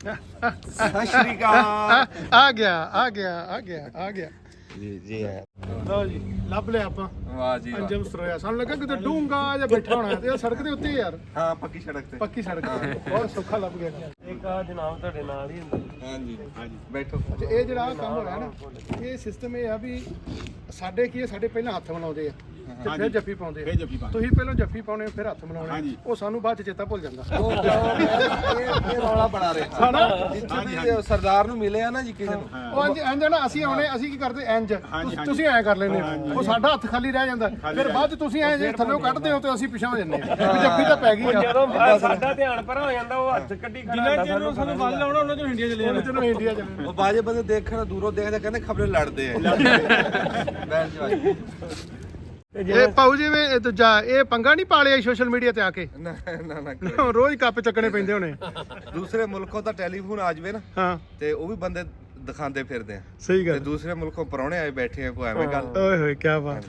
ਸਤਿ ਸ਼੍ਰੀ ਅਕਾਲ। ਆ ਗਿਆ ਆ ਗਿਆ ਆ ਗਿਆ ਆ ਗਿਆ। ਜੀ ਜੀ ਹੈ। ਲਓ ਜੀ ਲੱਭ ਲਿਆ ਆਪਾਂ। ਵਾਹ ਜੀ ਅੰਜਮ ਸਰੋਇਆ ਸਾਨੂੰ ਲੱਗਾ ਕਿਤੇ ਡੂੰਗਾ ਜਾਂ ਬੈਠਾ ਹੋਣਾ ਤੇ ਉਹ ਸੜਕ ਦੇ ਉੱਤੇ ਯਾਰ। ਹਾਂ ਪੱਕੀ ਸੜਕ ਤੇ। ਪੱਕੀ ਸੜਕ ਤੇ। ਬਹੁਤ ਸੌਖਾ ਲੱਭ ਗਿਆ। ਇੱਕ ਆ ਜਨਾਬ ਤੁਹਾਡੇ ਨਾਲ ਹੀ ਹੁੰਦਾ। ਹਾਂਜੀ ਹਾਂਜੀ ਬੈਠੋ। ਤੇ ਇਹ ਜਿਹੜਾ ਆਹ ਕੰਮ ਹੋਇਆ ਨਾ ਇਹ ਸਿਸਟਮ ਇਹ ਆ ਵੀ ਸਾਡੇ ਕੀ ਹੈ ਸਾਡੇ ਪਹਿਲਾਂ ਹੱਥ ਮਿਲਾਉਂਦੇ ਆ। ਤੇ ਫਿਰ ਜੱਫੀ ਪਾਉਂਦੇ ਆ। ਜੱਫੀ ਪਾਉਂਦੇ। ਤੁਸੀਂ ਪਹਿਲਾਂ ਜੱਫੀ ਪਾਉਣੇ ਫਿਰ ਹੱਥ ਮਿਲਾਉਣੇ ਹਾਂਜੀ। ਉਹ ਸਾਨੂੰ ਬਾਅਦ ਚ ਚੇਤਾ ਭੁੱਲ ਜਾਂਦਾ। ਇਹ ਇਹ ਰੌਲਾ ਬਣਾ ਰਿਹਾ। ਹਨਾ? ਜਿੱਥੇ ਵੀ ਉਹ ਸਰਦਾਰ ਨੂੰ ਮਿਲੇ ਆ ਨਾ ਜੀ ਕਿਸੇ ਨੂੰ। ਉਹ ਇੰਜ ਇੰਜ ਨਾ ਅਸੀਂ ਆਉਣੇ ਅਸੀਂ ਕੀ ਕਰਦੇ? ਇੰਜ ਹਾਂਜੀ, ਹਾਂਜੀ। ਤੁਸੀਂ ਐਂ ਕਰ ਲੈਂਦੇ ਹੋ। ਉਹ ਸਾਡਾ ਹੱਥ ਖਾਲੀ ਰਹਿ ਜਾਂਦਾ। ਫਿਰ ਬਾਅਦ ਚ ਤੁਸੀਂ ਐਂ ਜੇ ਥੱਲੇ ਕੱਢਦੇ ਹੋ ਤੇ ਅਸੀਂ ਪਿਛਾਂ ਹੋ। ਜੰਨੇ ਆ ਵੀ ਜੱਫੀ ਤਾਂ ਪੈ ਗਈ ਆ। ਜਦੋਂ ਆ ਸਾਡਾ ਧਿਆਨ ਪਰ ਹੋ ਜਾਂਦਾ ਉਹ ਹੱਥ ਕੱਢੀ ਖੜਾ ਹੁੰਦਾ ਸਾਨੂੰ ਸਾਨੂੰ ਵੱਲ ਲਾਉਣਾ ਉਹਨਾਂ ਚੋਂ ਇੰਡੀਆ ਚਲੇ ਉਹਨੇ ਤੈਨੂੰ ਇੰਡੀਆ ਚੱਲਣੇ ਉਹ ਬਾਜੇ ਬੰਦੇ ਦੇਖਣ ਦੂਰੋਂ ਦੇਖਦੇ ਕਹਿੰਦੇ ਖਬਰੇ ਲੜਦੇ ਆ। ਬੈਠ ਜਾ ਇਹ ਪਾਉ ਜਿਵੇਂ ਇਹ ਦੂਜਾ ਇਹ ਪੰਗਾ ਨਹੀਂ ਪਾਲਿਆ ਸੋਸ਼ਲ ਮੀਡੀਆ ਤੇ ਆ ਕੇ? ਨਾ ਨਾ ਨਾ ਕੋਈ। ਰੋਜ਼ ਕੱਪ ਚੱਕਣੇ ਪੈਂਦੇ ਹੋਣੇ। ਦੂਸਰੇ ਮੁਲਕੋਂ ਤਾਂ ਟੈਲੀਫੋਨ ਆ ਜਾਵੇ ਨਾ ਹਾਂ। ਤੇ ਉਹ ਵੀ ਬੰਦੇ ਦਿਖਾਉਂਦੇ ਫਿਰਦੇ ਆ। ਸਹੀ ਤੇ ਗੱਲ ਦੂਸਰੇ ਮੁਲਕੋਂ ਪਰੌਣੇ ਆਏ ਬੈਠੇ ਆ ਕੋਈ ਐਵੇਂ ਗੱਲ ਓਏ ਹੋਏ ਕੀ ਬਾਤ।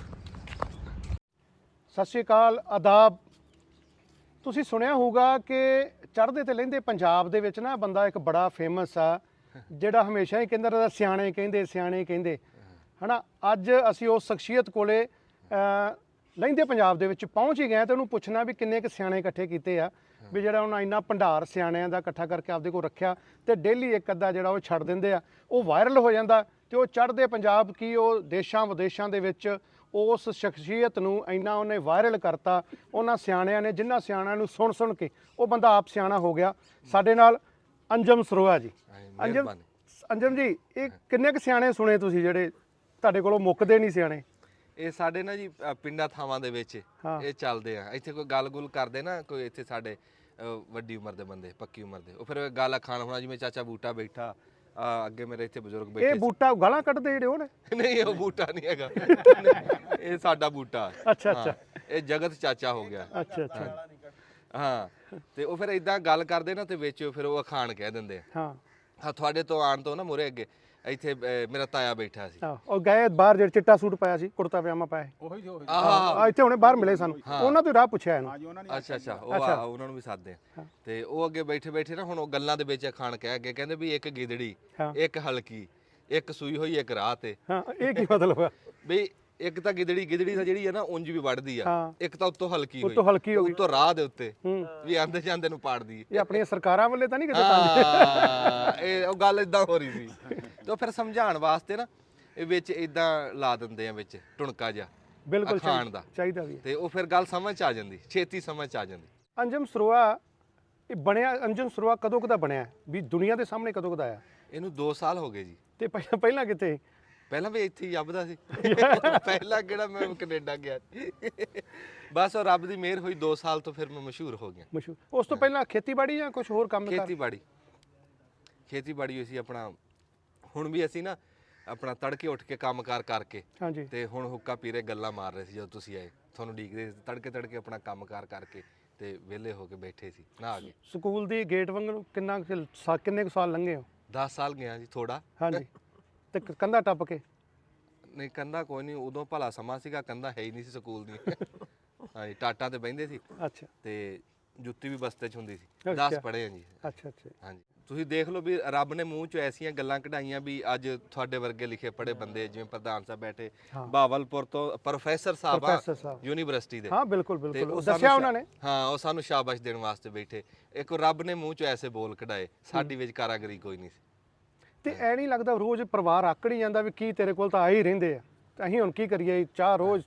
ਸਤਿ ਸ਼੍ਰੀ ਅਕਾਲ ਆਦਾਬ। ਤੁਸੀਂ ਸੁਣਿਆ ਹੋਊਗਾ ਕਿ ਚੜ੍ਹਦੇ ਤੇ ਲਹਿੰਦੇ ਪੰਜਾਬ ਦੇ ਵਿੱਚ ਨਾ ਬੰਦਾ ਇੱਕ ਬੜਾ ਫੇਮਸ ਆ ਜਿਹੜਾ ਹਮੇਸ਼ਾ ਹੀ ਕਹਿੰਦਾ ਰਹਿੰਦਾ ਸਿਆਣੇ ਕਹਿੰਦੇ ਸਿਆਣੇ ਕਹਿੰਦੇ। ਹਨਾ ਅੱਜ ਅਸੀਂ ਉਸ ਸ਼ਖਸੀਅਤ ਕੋਲੇ ਲਹਿੰਦੇ ਪੰਜਾਬ ਦੇ ਵਿੱਚ ਪਹੁੰਚ ਹੀ ਗਏ ਤੇ ਉਹਨੂੰ ਪੁੱਛਣਾ ਵੀ ਕਿੰਨੇ ਕੁ ਸਿਆਣੇ ਇਕੱਠੇ ਕੀਤੇ ਆ ਵੀ ਜਿਹੜਾ ਉਹਨਾਂ ਇੰਨਾ ਭੰਡਾਰ ਸਿਆਣਿਆਂ ਦਾ ਇਕੱਠਾ ਕਰਕੇ ਆਪਦੇ ਕੋਲ ਰੱਖਿਆ ਤੇ ਡੇਲੀ ਇੱਕ ਅੱਧਾ ਜਿਹੜਾ ਉਹ ਛੱਡ ਦਿੰਦੇ ਆ ਉਹ ਵਾਇਰਲ ਹੋ ਜਾਂਦਾ ਤੇ ਉਹ ਚੜ੍ਹਦੇ ਪੰਜਾਬ ਕੀ ਉਹ ਦੇਸ਼ਾਂ ਵਿਦੇਸ਼ਾਂ ਦੇ ਵਿੱਚ ਉਸ ਸ਼ਖਸੀਅਤ ਨੂੰ ਇੰਨਾ ਉਹਨੇ ਵਾਇਰਲ ਕਰਤਾ ਉਹਨਾਂ ਸਿਆਣਿਆਂ ਨੇ ਜਿਨ੍ਹਾਂ ਸਿਆਣਿਆਂ ਨੂੰ ਸੁਣ ਸੁਣ ਕੇ ਉਹ ਬੰਦਾ ਆਪ ਸਿਆਣਾ ਹੋ ਗਿਆ। ਸਾਡੇ ਨਾਲ ਅੰਜਮ ਸਰੋਆ ਜੀ। ਅੰਜਮ। ਅੰਜਮ ਜੀ ਇਹ ਕਿੰਨੇ ਕੁ ਸਿਆਣੇ ਸੁਣੇ ਤੁਸੀਂ ਜਿਹੜੇ ਤੁਹਾਡੇ ਕੋਲੋਂ ਮੁੱਕਦੇ ਨਹੀਂ ਸਿਆਣੇ? ਇਹ ਸਾਡੇ ਨਾ ਜੀ ਅ, ਪਿੰਡਾਂ ਥਾਵਾਂ ਦੇ ਵਿੱਚ ਹਾਂ। ਇਹ ਚੱਲਦੇ ਆ। ਇੱਥੇ ਕੋਈ ਗੱਲ-ਗੁਲ ਕਰਦੇ ਨਾ ਕੋਈ ਇੱਥੇ ਸਾਡੇ ਅ, ਵੱਡੀ ਉਮਰ ਦੇ ਬੰਦੇ ਪੱਕੀ ਉਮਰ ਦੇ। ਉਹ ਫਿਰ ਗੱਲ ਖਾਣ ਹੋਣਾ ਜਿਵੇਂ ਚਾਚਾ ਬੂਟਾ ਬੈਠਾ ਆ ਅੱਗੇ ਮੇਰੇ ਇੱਥੇ ਬਜ਼ੁਰਗ ਇਹ ਬੈਠੇ ਬੂਟਾ ਗਾਲਾਂ ਕੱਢਦੇ ਜਿਹੜੇ ਉਹ ਨੇ? ਸੀ। ਨਹੀਂ ਉਹ ਬੂਟਾ ਨਹੀਂ ਹੈਗਾ। ਇਹ ਸਾਡਾ ਬੂਟਾ। ਅੱਛਾ ਅੱਛਾ। ਹਾਂ, ਇਹ ਜਗਤ ਚਾਚਾ ਹੋ ਗਿਆ। ਅੱਛਾ ਅੱਛਾ। ਹਾਂ। ਤੇ ਉਹ ਫਿਰ ਇਦਾਂ ਗੱਲ ਕਰਦੇ ਨਾ ਤੇ ਵਿੱਚ ਫਿਰ ਉਹ ਅਖਾਣ ਕਹਿ ਦਿੰਦੇ ਆ। ਹਾਂ। ਹਾਂ ਤੁਹਾਡੇ ਤੋਂ ਆਣ ਤੋਂ ਨਾ ਮੁਰੇ ਅੱਗੇ ਇੱਥੇ ਮੇਰਾ ਤਾਇਆ ਬੈਠਾ ਸੀ। ਆਹ, ਉਹ ਗਏ ਬਾਹਰ ਜਿਹੜੇ ਚਿੱਟਾ ਸੂਟ ਪਾਇਆ ਸੀ ਕੁੜਤਾ ਪਜਾਮਾ ਪਾਇਆ ਸੀ। ਉਹੀ ਜੋ ਆਹ। ਆ ਇੱਥੇ ਹੁਣੇ ਬਾਹਰ ਮਿਲੇ ਸਾਨੂੰ। ਉਹਨਾਂ ਤੋਂ ਰਾਹ ਪੁੱਛਿਆ ਇਹਨੂੰ। ਅੱਜ ਉਹਨਾਂ ਨੇ ਅੱਛਾ ਅੱਛਾ। ਉਹ ਆ ਉਹਨਾਂ ਨੂੰ ਵੀ ਸਾਦੇ ਆ ਤੇ ਉਹ ਅੱਗੇ ਬੈਠੇ ਬੈਠੇ ਨਾ ਹੁਣ ਉਹ ਗੱਲਾਂ ਦੇ ਵਿੱਚ ਖਾਣ ਕਹਿ ਅੱਗੇ ਕਹਿੰਦੇ ਵੀ ਇੱਕ ਗਿਦੜੀ ਹਾਂ। ਇੱਕ ਹਲਕੀ ਇੱਕ ਸੂਈ ਹੋਈ ਇੱਕ ਰਾਹ ਤੇ। ਹਾਂ ਇਹ ਕੀ ਮਤਲਬ ਆ? ਵੀ ਇੱਕ ਤਾਂ ਗਿਦੜੀ ਗਿਦੜੀ ਤਾਂ ਜਿਹੜੀ ਹੈ ਨਾ ਉਂਝ ਵੀ ਵੱਢਦੀ ਆ। ਹਾਂ। ਇੱਕ ਤਾਂ ਉੱਤੋਂ ਹਲਕੀ ਹੋਈ। ਉੱਤੋਂ ਹਲਕੀ ਹੋ ਗਈ। ਉੱਤੋਂ ਰਾਹ ਦੇ ਉੱਤੇ। ਹੂੰ। ਵੀ ਆਂਦੇ ਜਾਂਦੇ ਨੂੰ ਪਾੜਦੀ। ਇਹ ਆਪਣੀਆਂ ਸਰਕਾਰਾਂ ਵੱਲੇ ਤਾਂ ਨਹੀਂ ਕਿਤੇ ਹਾਂ ਇਹ ਉਹ ਗੱਲ ਇਦਾਂ ਹੋ ਰਹੀ ਸੀ। ਤੇ ਉਹ ਫਿਰ ਸਮਝਾਉਣ ਵਾਸਤੇ ਨਾ ਇਹ ਵਿੱਚ ਇਦਾਂ ਲਾ ਦਿੰਦੇ ਆ ਵਿੱਚ ਟੁਣਕਾ ਜਿਹਾ ਬਿਲਕੁਲ ਅਖਾਣ ਚਾਹੀਦਾ- ਦਾ। ਚਾਹੀਦਾ ਵੀ ਹੈ। ਤੇ ਉਹ ਫਿਰ ਗੱਲ ਸਮਝ 'ਚ ਆ ਜਾਂਦੀ ਛੇਤੀ ਸਮਝ 'ਚ ਆ ਜਾਂਦੀ। ਅੰਜਮ ਸਰੋਆ ਇਹ ਬਣਿਆ ਅੰਜਮ ਸਰੋਆ ਕਦੋਂ ਕਦਾ ਬਣਿਆ? ਵੀ ਦੁਨੀਆ ਦੇ ਸਾਹਮਣੇ ਕਦੋਂ ਕਦਾ ਆਇਆ? ਇਹਨੂੰ 2 ਸਾਲ ਹੋ ਗਏ ਜੀ। ਤੇ ਪਹਿਲਾਂ ਪਹਿਲਾਂ ਕਿਤੇ ਪਹਿਲਾਂ ਵੀ ਇੱਥੇ ਹੀ ਲੱਭਦਾ ਸੀ। ਪਹਿਲਾਂ ਕਿਹੜਾ ਮੈਂ ਕੈਨੇਡਾ ਗਿਆ ਬਸ ਉਹ ਰੱਬ ਦੀ ਮਿਹਰ ਹੋਈ 2 ਸਾਲ ਤੋਂ ਫਿਰ ਮੈਂ ਮਸ਼ਹੂਰ ਹੋ ਗਿਆ। ਮਸ਼ਹੂਰ। ਉਸ ਤੋਂ ਪਹਿਲਾਂ ਖੇਤੀਬਾੜੀ ਜਾਂ ਕੁਝ ਹੋਰ ਕੰਮ ਕਰ ਖੇਤੀਬਾੜੀ। ਖੇਤੀਬਾੜੀ ਹੋਈ ਸੀ ਆਪਣਾ ਹੁਣ ਵੀ ਅਸੀਂ ਨਾ ਆਪਣਾ ਤੜਕੇ ਉੱਠ ਕੇ ਕੰਮਕਾਰ ਕਰਕੇ ਹਾਂਜੀ। ਤੇ ਹੁਣ ਹੁੱਕਾ ਪੀਰੇ ਗੱਲਾਂ ਮਾਰ ਰਹੇ ਸੀ ਜਦੋਂ ਤੁਸੀਂ ਆਏ। ਤੁਹਾਨੂੰ ਡੀਕਦੇ ਤੜਕੇ ਤੜਕੇ ਆਪਣਾ ਕੰਮਕਾਰ ਕਰਕੇ ਤੇ ਵਿਹਲੇ ਹੋ ਕੇ ਬੈਠੇ ਸੀ। ਨਾ ਆ ਗਏ। ਸਕੂਲ ਦੀ ਗੇਟ ਵਾਂਗੂ ਕਿੰਨਾ ਕੁ ਸਾ- ਕਿੰਨੇ ਕੁ ਸਾਲ ਲੰਘੇ ਹੋ? 10 ਸਾਲ ਗਿਆ ਜੀ ਥੋੜਾ ਹਾਂਜੀ। ਤੇ ਕ- ਕੰਧਾ ਟੱਪ ਕੇ? ਨਹੀਂ ਕੰਦਾ ਕੋਈ ਨਹੀਂ ਉਦੋਂ ਭਲਾ ਸਮਾਂ ਸੀਗਾ ਕੰਦਾ ਹੈ ਹੀ ਨਹੀਂ ਸੀ ਸਕੂਲ ਦੀ ਹਾਂਜੀ ਟਾਟਾਂ ਤੇ ਬਹਿੰਦੇ ਸੀ। ਅੱਛਾ। ਤੇ ਜੁੱਤੀ ਵੀ ਬਸਤੇ 'ਚ ਹੁੰਦੀ ਸੀ। ਅੱਛਾ। 10 ਪੜ੍ਹੇ ਆ ਜੀ। ਅੱਛਾ ਅੱਛਾ। ਹਾਂਜੀ। ਤੁਸੀਂ ਦੇਖ ਲਓ ਵੀ ਰੱਬ ਨੇ ਮੂੰਹ 'ਚ ਐਸੀਆਂ ਗੱਲਾਂ ਕਢਾਈਆਂ ਵੀ ਅੱਜ ਤੁਹਾਡੇ ਵਰਗੇ ਲਿਖੇ ਪੜ੍ਹੇ ਬੰਦੇ ਜਿਵੇਂ ਪ੍ਰਧਾਨ ਸਾਹਿਬ ਬੈਠੇ। ਬਾਵਲਪੁਰ ਤੋਂ ਪ੍ਰੋਫੈਸਰ ਸਾਹਿਬ ਆ। ਯੂਨੀਵਰਸਿਟੀ ਦੇ। ਹਾਂ ਬਿਲਕੁਲ ਬਿਲਕੁਲ। ਉਹ ਦੱਸਿਆ ਉਹਨਾਂ ਨੇ? ਹਾਂ ਉਹ ਸਾਨੂੰ ਸ਼ਾਬਾਸ਼ ਦੇਣ ਵਾਸਤੇ ਬੈਠੇ। ਇੱਕ ਰੱਬ ਨੇ ਮੂੰਹ 'ਚ ਐਸੇ ਬੋਲ ਕਢਾਏ ਸਾਡੀ ਵਿੱਚ ਕਾਰਾਗਰੀ ਕੋਈ ਨਹੀਂ ਸੀ। ਤੇ ਐ ਨਹੀਂ ਲੱਗਦਾ ਰੋਜ਼ ਪਰਿਵਾਰ ਆਕੜ ਜਾਂਦਾ ਵੀ ਕੀ ਤੇਰੇ ਕੋਲ ਤਾਂ ਆ ਹੀ ਰਹਿੰਦੇ ਆ। ਅਸੀਂ ਹੁਣ ਕੀ ਕਰੀਏ? ਚਾਹ ਰੋਜ਼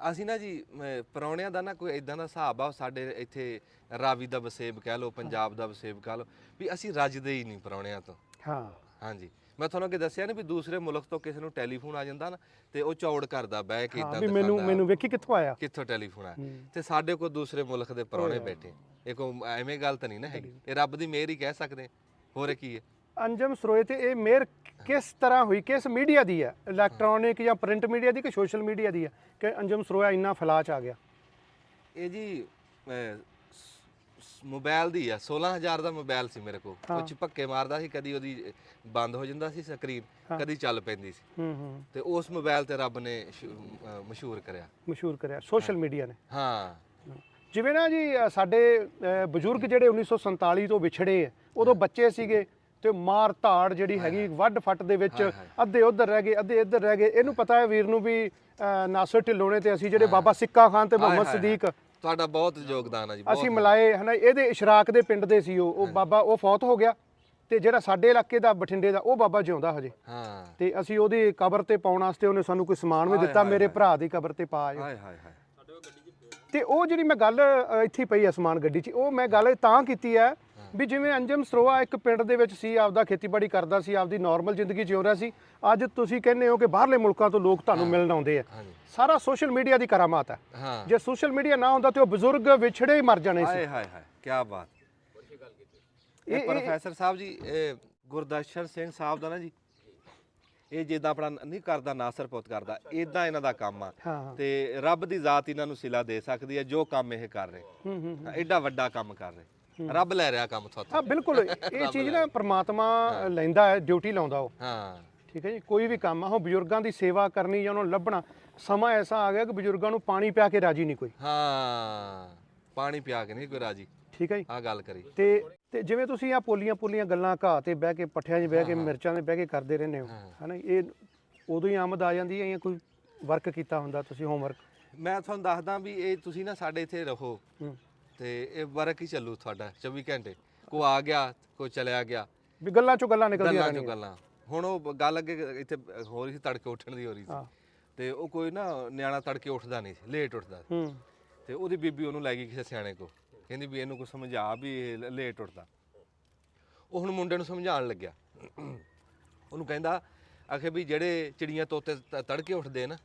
ਅਸੀਂ ਨਾ ਜੀ ਅਮ, ਪਰਾਹੁਣਿਆਂ ਦਾ ਨਾ ਕੋਈ ਇਦਾਂ ਦਾ ਹਿਸਾਬ ਆ ਸਾਡੇ ਇੱਥੇ ਰਾਵੀ ਦਾ ਵਸੇਬ ਕਹਿ ਲਓ ਪੰਜਾਬ ਦਾ ਵਸੇਬ ਕਹਿ ਲਓ ਵੀ ਅਸੀਂ ਰੱਜਦੇ ਹੀ ਨਹੀਂ ਪਰਾਹੁਣਿਆਂ ਤੋਂ। ਹਾਂ। ਹਾਂਜੀ। ਮੈਂ ਤੁਹਾਨੂੰ ਅੱਗੇ ਦੱਸਿਆ ਨਾ ਵੀ ਦੂਸਰੇ ਮੁਲਕ ਤੋਂ ਕਿਸੇ ਨੂੰ ਟੈਲੀਫੋਨ ਆ ਜਾਂਦਾ ਨਾ ਤੇ ਉਹ ਚੌੜ ਕਰਦਾ ਬਹਿ ਕੇ ਇਦਾਂ ਵੀ ਮੈਨੂੰ ਮੈਨੂੰ ਵੇਖੀ ਕਿੱਥੋਂ ਆਇਆ? ਕਿੱਥੋਂ ਟੈਲੀਫੋਨ ਆ ਤੇ ਸਾਡੇ ਕੋਲ ਦੂਸਰੇ ਮੁਲਕ ਦੇ ਪਰੌਣੇ ਬੈਠੇ। ਇਹ ਕੋਈ ਐਵੇਂ ਗੱਲ ਤਾਂ ਨਹੀਂ ਨਾ ਹੈਗੀ। ਇਹ ਰੱਬ ਦੀ ਮਿਹਰ ਹੀ ਕਹਿ ਸਕਦੇ। ਹੋਰ ਕੀ ਹੈ? ਅੰਜਮ ਸਰੋਏ ਤੇ ਇਹ ਮੇਰ ਕਿਸ ਤਰ੍ਹਾਂ ਹੋਈ ਕਿਸ ਮੀਡੀਆ ਦੀ ਹੈ? ਇਲੈਕਟ੍ਰੋਨਿਕ ਜਾਂ ਪ੍ਰਿੰਟ ਮੀਡੀਆ ਦੀ ਕਿ ਸੋਸ਼ਲ ਮੀਡੀਆ ਦੀ ਹੈ ਕਿ ਅੰਜਮ ਸਰੋਇਆ ਇੰਨਾ ਫੈਲਾ ਚ ਆ ਗਿਆ? ਇਹ ਜੀ ਮੋਬਾਈਲ ਦੀ ਆ 16000 ਦਾ ਮੋਬਾਈਲ ਸੀ ਮੇਰੇ ਕੋਲ। ਉਹ ਚ ਭੱਕੇ ਮਾਰਦਾ ਸੀ ਕਦੀ ਉਹਦੀ ਬੰਦ ਹੋ ਜਾਂਦਾ ਸੀ ਸਕਰੀਨ ਕਦੀ ਚੱਲ ਪੈਂਦੀ ਸੀ। ਹੂੰ ਹੂੰ ਤੇ ਉਸ ਮੋਬਾਈਲ ਤੇ ਰੱਬ ਨੇ ਮਸ਼ਹੂਰ ਕਰਿਆ। ਮਸ਼ਹੂਰ ਕਰਿਆ ਸੋਸ਼ਲ ਮੀਡੀਆ ਨੇ। ਹਾਂ। ਜਿਵੇਂ ਨਾ ਜੀ ਸਾਡੇ ਬਜ਼ੁਰਗ ਜਿਹੜੇ 1947 ਤੋਂ ਵਿਛੜੇ ਆ ਉਦੋਂ ਬੱਚੇ ਸੀਗੇ ਤੇ ਮਾਰ ਧਾੜ ਜਿਹੜੀ ਹੈਗੀ ਵੱਡ ਫੱਟ ਦੇ ਵਿੱਚ ਅੱਧੇ ਉਧਰ ਰਹਿ ਗਏ ਅੱਧੇ ਇੱਧਰ ਰਹਿ ਗਏ। ਇਹਨੂੰ ਪਤਾ ਹੈ ਵੀਰ ਨੂੰ ਵੀ ਨਾਸਰ ਢਿੱਲੋਂ ਤੇ ਅਸੀਂ ਜਿਹੜੇ ਬਾਬਾ ਸਿੱਕਾ ਖਾਨ ਤੇ ਮੁਹੰਮਦ ਸਦੀਕ ਤੁਹਾਡਾ ਬਹੁਤ ਯੋਗਦਾਨ ਹੈ ਜੀ ਅਸੀਂ ਮਿਲਾਏ ਹਨਾ ਇਹਦੇ ਇਸ਼ਰਾਕ ਦੇ ਪਿੰਡ ਦੇ ਸੀ ਉਹ। ਉਹ ਬਾਬਾ ਉਹ ਫੌਤ ਹੋ ਗਿਆ ਤੇ ਜਿਹੜਾ ਸਾਡੇ ਇਲਾਕੇ ਦਾ ਬਠਿੰਡੇ ਦਾ ਉਹ ਬਾਬਾ ਜਿਉਂਦਾ ਹਜੇ। ਹਾਂ। ਤੇ ਅਸੀਂ ਉਹਦੀ ਕਬਰ ਤੇ ਪਾਉਣ ਵਾਸਤੇ ਉਹਨੇ ਸਾਨੂੰ ਕੋਈ ਸਮਾਨ ਵੀ ਦਿੱਤਾ ਮੇਰੇ ਭਰਾ ਦੀ ਕਬਰ ਤੇ ਪਾ ਆਇਓ। ਹਾਏ ਹਾਏ ਹਾਏ। ਤੇ ਉਹ ਜਿਹੜੀ ਮੈਂ ਗੱਲ ਇੱਥੇ ਪਈ ਆ ਸਮਾਨ ਗੱਡੀ 'ਚ ਉਹ ਮੈਂ ਗੱਲ ਤਾਂ ਕੀਤੀ ਹੈ ਵੀ ਜਿਵੇਂ ਅੰਜਮ ਸਰੋਆ ਇੱਕ ਪਿੰਡ ਦੇ ਵਿੱਚ ਸੀ ਆਪਦਾ ਖੇਤੀਬਾੜੀ ਕਰਦਾ ਸੀ ਆਪਦੀ ਨਾਰਮਲ ਜ਼ਿੰਦਗੀ ਜਿਉ ਰਿਹਾ ਸੀ। ਅੱਜ ਤੁਸੀਂ ਕਹਿੰਦੇ ਹੋ ਕਿ ਬਾਹਰਲੇ ਮੁਲਕਾਂ ਤੋਂ ਲੋਕ ਤੁਹਾਨੂੰ ਮਿਲਣ ਆਉਂਦੇ ਆ। ਸਾਰਾ ਸੋਸ਼ਲ ਮੀਡੀਆ ਦੀ ਕਰਾਮਾਤ ਹੈ। ਜੇ ਸੋਸ਼ਲ ਮੀਡੀਆ ਨਾ ਹੁੰਦਾ ਤੇ ਉਹ ਬਜ਼ੁਰਗ ਵਿਛੜੇ ਹੀ ਮਰ ਜਾਣੇ ਸੀ। ਹਾਏ ਹਾਏ ਹਾਏ ਕੀ ਬਾਤ। ਇਹ ਪ੍ਰੋਫੈਸਰ ਸਾਹਿਬ ਜੀ ਗੁਰਦਰਸ਼ਨ ਸਿੰਘ ਸਾਹਿਬ ਦਾ ਨਾ ਜੀ ਇਹ ਜਿੱਦਾਂ ਆਪਣਾ ਨਹੀਂ ਕਰਦਾ ਨਾਸਰ ਪੁੱਤ ਕਰਦਾ ਇਦਾਂ ਇਹਨਾਂ ਦਾ ਕੰਮ ਆ। ਤੇ ਰੱਬ ਦੀ ਜ਼ਾਤ ਇਹਨਾਂ ਨੂੰ ਸਿਲਾ ਦੇ ਸਕਦੀ ਹੈ ਜੋ ਕੰਮ ਇਹ ਕਰ ਰਹੇ। ਹੂੰ ਹੂੰ ਹਾਂ, ਐਡਾ ਵੱਡਾ ਕੰਮ ਕਰ ਰਹੇ। ਰੱਬ ਲੈ ਰਿਹਾ ਕੰਮ ਹਾਂ ਤੁਹਾਡਾ ਬਿਲਕੁਲ ਇਹ ਚੀਜ਼ ਨਾ ਪ੍ਰਮਾਤਮਾ ਲੈਂਦਾ ਹੈ ਡਿਊਟੀ ਲਾਉਂਦਾ ਉਹ। ਹਾਂ। ਠੀਕ ਹੈ ਜੀ? ਕੋਈ ਵੀ ਕੰਮ ਆ ਉਹ ਬਜ਼ੁਰਗਾਂ ਦੀ ਸੇਵਾ ਕਰਨੀ ਜਾਂ ਉਹਨਾਂ ਨੂੰ ਲੱਭਣਾ ਸਮਾਂ ਐਸਾ ਆ ਗਿਆ ਕਿ ਬਜ਼ੁਰਗਾਂ ਨੂੰ ਪਾਣੀ ਪਿਆ ਕੇ ਰਾਜੀ ਨਹੀਂ ਕੋਈ। ਹਾਂ। ਪਾਣੀ ਪਿਆ ਕੇ ਨਹੀਂ ਕੋਈ ਰਾਜੀ। ਠੀਕ ਹੈ ਜੀ? ਆ ਗੱਲ ਕਰੀ। ਤੇ ਤੇ ਜਿਵੇਂ ਤੁਸੀਂ ਆ ਪੋਲੀਆਂ ਪੋਲੀਆਂ ਗੱਲਾਂ ਘਾਹ ਤੇ ਬਹਿ ਕੇ ਪੱਠਿਆਂ 'ਚ ਬਹਿ ਕੇ ਮਿਰਚਾਂ 'ਤੇ ਬਹਿ ਕੇ ਕਰਦੇ ਰਹਿੰਦੇ ਹੋ। ਹਨਾ ਇਹ ਉਦੋਂ ਹੀ ਆਮਦ ਆ ਜਾਂਦੀ ਹੈ ਜਾਂ ਕੋਈ ਵਰਕ ਕੀਤਾ ਹੁੰਦਾ ਤੁਸੀਂ ਹੋਮਵਰਕ ਮੈਂ ਤੁਹਾਨੂੰ ਦੱਸਦਾ ਵੀ ਇਹ ਤੁਸੀਂ ਨਾ ਸਾਡੇ ਇੱਥੇ ਰਹੋ। ਹੂੰ। ਤੇ ਇਹ ਵਰਕ ਹੀ ਚੱਲੂ ਤੁਹਾਡਾ 24 ਘੰਟੇ। ਕੋ ਆ ਗਿਆ ਕੋ ਚਲਿਆ ਗਿਆ। ਵੀ ਗੱਲਾਂ 'ਚੋਂ ਗੱਲਾਂ ਨਿਕਲਦੀਆਂ ਗੱਲਾਂ ਚੋਂ ਰਹਿਣੀਆਂ ਗੱਲਾਂ। ਹੁਣ ਉਹ ਗੱਲ ਅੱਗੇ ਇੱਥੇ ਹੋ ਰਹੀ ਸੀ ਤੜਕੇ ਉੱਠਣ ਦੀ ਹੋ ਰਹੀ ਹਾਂ। ਸੀ ਤੇ ਉਹ ਕੋਈ ਨਾ ਨਿਆਣਾ ਤੜਕੇ ਉੱਠਦਾ ਨਹੀਂ ਸੀ ਲੇਟ ਉੱਠਦਾ ਸੀ। ਹੂੰ। ਤੇ ਉਹਦੀ ਬੀਬੀ ਉਹਨੂੰ ਲੈ ਗਈ ਕਿਸੇ ਸਿਆਣੇ ਕੋ ਕਹਿੰਦੀ ਵੀ ਇਹਨੂੰ ਕੋ ਸਮਝਾ ਵੀ ਇਹ ਲ- ਲੇਟ ਉੱਠਦਾ। ਉਹ ਹੁਣ ਮੁੰਡੇ ਨੂੰ ਸਮਝਾਉਣ ਲੱਗਿਆ। ਉਹਨੂੰ ਕਹਿੰਦਾ ਆਖੇ ਵੀ ਜਿਹੜੇ ਚਿੜੀਆਂ ਤੋਤੇ ਤ- ਤੜਕੇ ਉੱਠਦੇ ਨਾ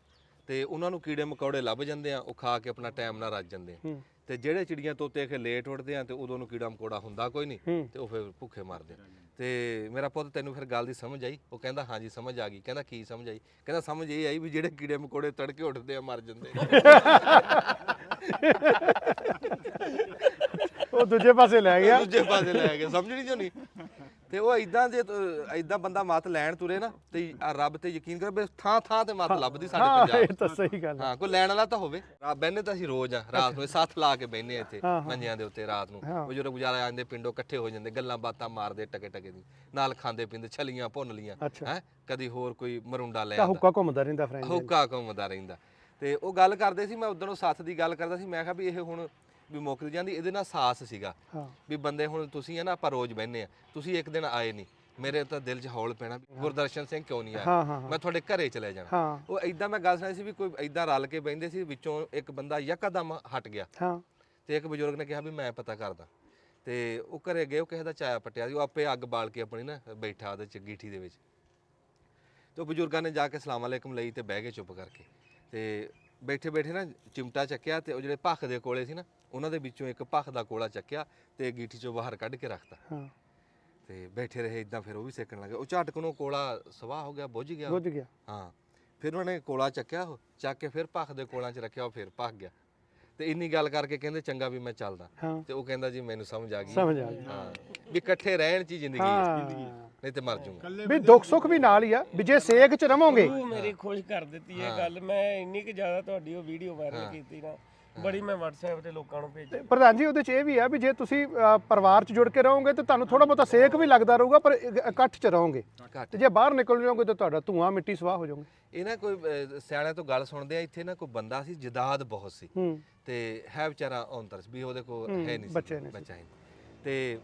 ਤੇ ਉਹਨਾਂ ਨੂੰ ਕੀੜੇ ਮਕੌੜੇ ਲੱਭ ਜਾਂਦੇ ਆ ਉਹ ਖਾ ਕੇ ਆਪਣਾ ਟਾਈਮ ਨਾਲ ਰੱਜ ਜਾਂਦੇ ਆ। ਤੇ ਜਿਹੜੇ ਚਿੜੀਆਂ ਤੋਤੇ ਆਖੇ ਲੇਟ ਉੱਠਦੇ ਆ ਤੇ ਉਦੋਂ ਨੂੰ ਕੀੜਾ ਮਕੌੜਾ ਹੁੰਦਾ ਕੋਈ ਨਹੀਂ ਤੇ ਉਹ ਫਿਰ ਭੁੱਖੇ ਮਰਦੇ ਆ। ਤੇ ਮੇਰਾ ਪੁੱਤ ਤੈਨੂੰ ਫਿਰ ਗੱਲ ਦੀ ਸਮਝ ਆਈ? ਉਹ ਕਹਿੰਦਾ ਹਾਂਜੀ ਸਮਝ ਆ ਗਈ। ਕਹਿੰਦਾ ਕੀ ਸਮਝ ਆਈ? ਕਹਿੰਦਾ ਸਮਝ ਇਹ ਆਈ ਵੀ ਜਿਹੜੇ ਕੀੜੇ ਮਕੌੜੇ ਤੜਕੇ ਉੱਠਦੇ ਆ ਮਰ ਜਾਂਦੇ ਉਹ ਦੂਜੇ ਪਾਸੇ ਲੈ ਗਿਆ। ਦੂਜੇ ਪਾਸੇ ਲੈ ਗਏ ਸਮਝ ਨਹੀਂ? ਜੋਨੀ ਤੇ ਉਹ ਇਦਾਂ ਜੇ ਇਦਾਂ ਬੰਦਾ ਮਤ ਲੈਣ ਤੁਰੇ ਨਾ ਤੇ ਆ ਰੱਬ ਤੇ ਯਕੀਨ ਕਰ ਬਸ ਥਾਂ ਥਾਂ ਤੇ ਮਤ ਲੱਭਦੀ ਸਾਡੇ ਹਾਂ ਪੰਜਾਬ। ਇਹ ਤਾਂ ਸਹੀ ਗੱਲ ਹੈ ਹਾਂ ਕੋਈ ਲੈਣ ਵਾਲਾ ਤਾਂ ਹੋਵੇ। ਆ ਬੈਨੇ ਤਾਂ ਅਸੀਂ ਰੋਜ਼ ਆ ਰਾਤ ਨੂੰ ਸੱਥ ਲਾ ਕੇ ਬੈਨੇ ਇੱਥੇ ਹਾਂ, ਹਾਂ। ਮੰਜਿਆਂ ਦੇ ਉੱਤੇ ਰਾਤ ਨੂੰ। ਹਾਂ। ਬਜ਼ੁਰਗ ਗੁਜ਼ਾਰਾ ਜਾਂਦੇ ਪਿੰਡੋਂ ਇਕੱਠੇ ਹੋ ਜਾਂਦੇ ਗੱਲਾਂ ਬਾਤਾਂ ਮਾਰਦੇ ਟਕੇ ਟਕੇ ਦੀ। ਨਾਲ ਖਾਂਦੇ ਪੀਂਦੇ ਛਲੀਆਂ ਭੁੰਨ ਲੀਆਂ। ਹੈ? ਕਦੀ ਹੋਰ ਕੋਈ ਮਰੁੰਡਾ ਲੈ ਆਉਂਦਾ ਹੁੱਕਾ ਘੁੰਮਦਾ ਰਹਿੰਦਾ ਫਰੈਂਡ ਹੁੱਕਾ ਘੁੰਮਦਾ ਰਹਿੰਦਾ। ਤੇ ਉਹ ਗੱਲ ਕਰਦੇ ਸੀ ਮੈਂ ਉਦੋਂ ਸੱਥ ਦੀ ਗੱਲ ਕਰਦਾ ਸੀ ਮੈਂ ਕਿਹਾ ਵੀ ਇਹ ਹੁਣ ਵੀ ਮੁੱਕਦੀ ਜਾਂਦੀ ਇਹਦੇ ਨਾਲ ਸਾਹਸ ਸੀਗਾ। ਹਾਂ। ਵੀ ਬੰਦੇ ਹੁਣ ਤੁਸੀਂ ਆ ਨਾ ਆਪਾਂ ਰੋਜ਼ ਬਹਿੰਦੇ ਆ। ਤੁਸੀਂ ਇੱਕ ਦਿਨ ਆਏ ਨਹੀਂ। ਮੇਰੇ ਤਾਂ ਦਿਲ 'ਚ ਹੌਲ ਪੈਣਾ ਵੀ ਗੁਰਦਰਸ਼ਨ ਸਿੰਘ ਕਿਉਂ ਨਹੀਂ ਆਇਆ? ਹਾਂ ਹਾਂ ਹਾਂ, ਮੈਂ ਤੁਹਾਡੇ ਘਰੇ ਚਲੇ ਜਾਣਾ। ਹਾਂ। ਉਹ ਐਦਾਂ ਮੈਂ ਗੱਲ ਸੁਣੀ ਸੀ ਵੀ ਕੋਈ ਐਦਾਂ ਰਲ ਕੇ ਬਹਿੰਦੇ ਸੀ ਵਿੱਚੋਂ ਇੱਕ ਬੰਦਾ ਯਕਦਮ ਹਟ ਗਿਆ। ਹਾਂ। ਤੇ ਇੱਕ ਬਜ਼ੁਰਗ ਨੇ ਕਿਹਾ ਵੀ ਮੈਂ ਪਤਾ ਕਰਦਾ। ਤੇ ਉਹ ਘਰੇ ਗਏ ਉਹ ਕਿਸੇ ਦਾ ਚਾਇਆ ਪਟਿਆ ਸੀ। ਉਹ ਆਪੇ ਅੱਗ ਬਾਲ ਕੇ ਆਪਣੀ ਨਾ ਬੈਠਾ ਉਹਦੇ ਚ ਗੀਠੀ ਦੇ ਵਿੱਚ। ਤੇ ਉਹ ਬਜ਼ੁਰਗਾਂ ਨੇ ਜਾ ਕੇ ਸਲਾਮ ਅਲੈਕਮ ਲਈ ਤੇ ਬਹਿ ਗਏ ਚੁੱਪ ਕਰਕੇ। ਤੇ ਬੈਠੇ ਬੈਠੇ ਨਾ ਚਿਮਟਾ ਚੱਕਿਆ ਤੇ ਉਹ ਜਿਹੜੇ ਭੱਖ ਦੇ ਕੋਲੇ ਸੀ ਨਾ ਉਹਨਾਂ ਦੇ ਵਿੱਚੋਂ ਇੱਕ ਭੱਖ ਦਾ ਕੋਲਾ ਚੱਕਿਆ ਤੇ ਗੀਠੀ ਚੋਂ ਬਾਹਰ ਕੱਢ ਕੇ ਰੱਖਤਾ। ਹਾਂ। ਤੇ ਬੈਠੇ ਰਹੇ ਇਦਾਂ ਫਿਰ ਉਹ ਵੀ ਸੇਕਣ ਲੱਗੇ। ਉਹ ਝਟਕ ਨੂੰ ਕੋਲਾ ਸਵਾਹ ਹੋ ਗਿਆ ਬੁੱਝ ਗਿਆ। ਬੁੱਝ ਗਿਆ। ਹਾਂ। ਫਿਰ ਉਹਨਾਂ ਨੇ ਕੋਲਾ ਚੱਕਿਆ ਉਹ ਚੱਕ ਕੇ ਫਿਰ ਭੱਖ ਦੇ ਕੋਲਾਂ 'ਚ ਰੱਖਿਆ ਉਹ ਫਿਰ ਭੱਗ ਗਿਆ। ਤੇ ਇੰਨੀ ਗੱਲ ਕਰਕੇ ਕਹਿੰਦੇ ਚੰਗਾ ਵੀ ਮੈਂ ਚੱਲਦਾ। ਹਾਂ। ਤੇ ਉਹ ਕਹਿੰਦਾ ਜੀ ਮੈਨੂੰ ਸਮਝ ਆ ਗਈ। ਸਮਝ ਆ ਗਿਆ ਹਾਂ। ਵੀ ਇਕੱਠੇ ਰਹਿਣ 'ਚ ਹੀ ਜ਼ਿੰਦਗੀ ਹੈ। ਹਾਂ। ਨਹੀਂ ਤੇ ਮਰ ਜਾਊਗਾ। ਵੀ ਦੁੱਖ ਸੁੱਖ ਵੀ ਨਾਲ ਹੀ ਆ ਵੀ ਜੇ ਸੇਕ 'ਚ ਰਵੋਗੇ। ਉਹ ਮੇਰੀ ਖੁਸ਼ ਕਰ ਦਿੱਤੀ ਇਹ ਗੱਲ। ਮੈਂ ਇੰਨੀ ਕਿ ਜ਼ਿਆਦਾ ਤੁਹਾਡੀ ਉਹ ਵੀਡੀਓ ਵਾਇਰਲ ਕੀਤੀ ਨਾ ਬੜੀ ਮੈਂ WhatsApp ਤੇ ਲੋਕਾਂ ਨੂੰ ਭੇਜੀ। ਪ੍ਰਧਾਨ ਜੀ ਉਹਦੇ 'ਚ ਇਹ ਵੀ ਆ ਵੀ ਜੇ ਤੁਸੀਂ ਅ, ਪਰਿਵਾਰ 'ਚ ਜੁੜ ਕੇ ਰਹੋਗੇ ਤੇ ਤੁਹਾਨੂੰ ਥੋੜਾ ਬਹੁਤਾ ਸੇਕ ਵੀ ਲੱਗਦਾ ਰਹੂਗਾ ਪਰ ਇ- ਇਕੱਠ 'ਚ ਰਹੋਗੇ। ਤੇ ਜੇ ਬਾਹਰ ਨਿਕਲ ਜਾਓਗੇ ਤਾਂ ਤੁਹਾਡਾ ਧੂਆਂ ਮਿੱਟੀ ਸਵਾਹ ਹੋ ਜਾਓਗੇ ਇਹ ਨਾ ਕੋਈ ਅਹ, ਸਿਆਣਿਆਂ ਤੋਂ ਗੱਲ ਸੁਣਦੇ ਆ ਇੱਥੇ ਨਾ ਕੋਈ ਬੰਦਾ ਸੀ ਜਦਾਦ ਬਹੁਤ ਸੀ। ਹੂੰ। ਤੇ ਹੈ ਵਿਚਾਰਾ ਔਂਤਰ ਸੀ ਵੀ ਉਹਦੇ ਕੋਲ ਹੈ ਨਹੀਂ ਸੀ ਬੱਚੇ ਨਹੀਂ ਸੀ। ਬੱਚਾ ਹੀ ਨਹੀਂ। ਤੇ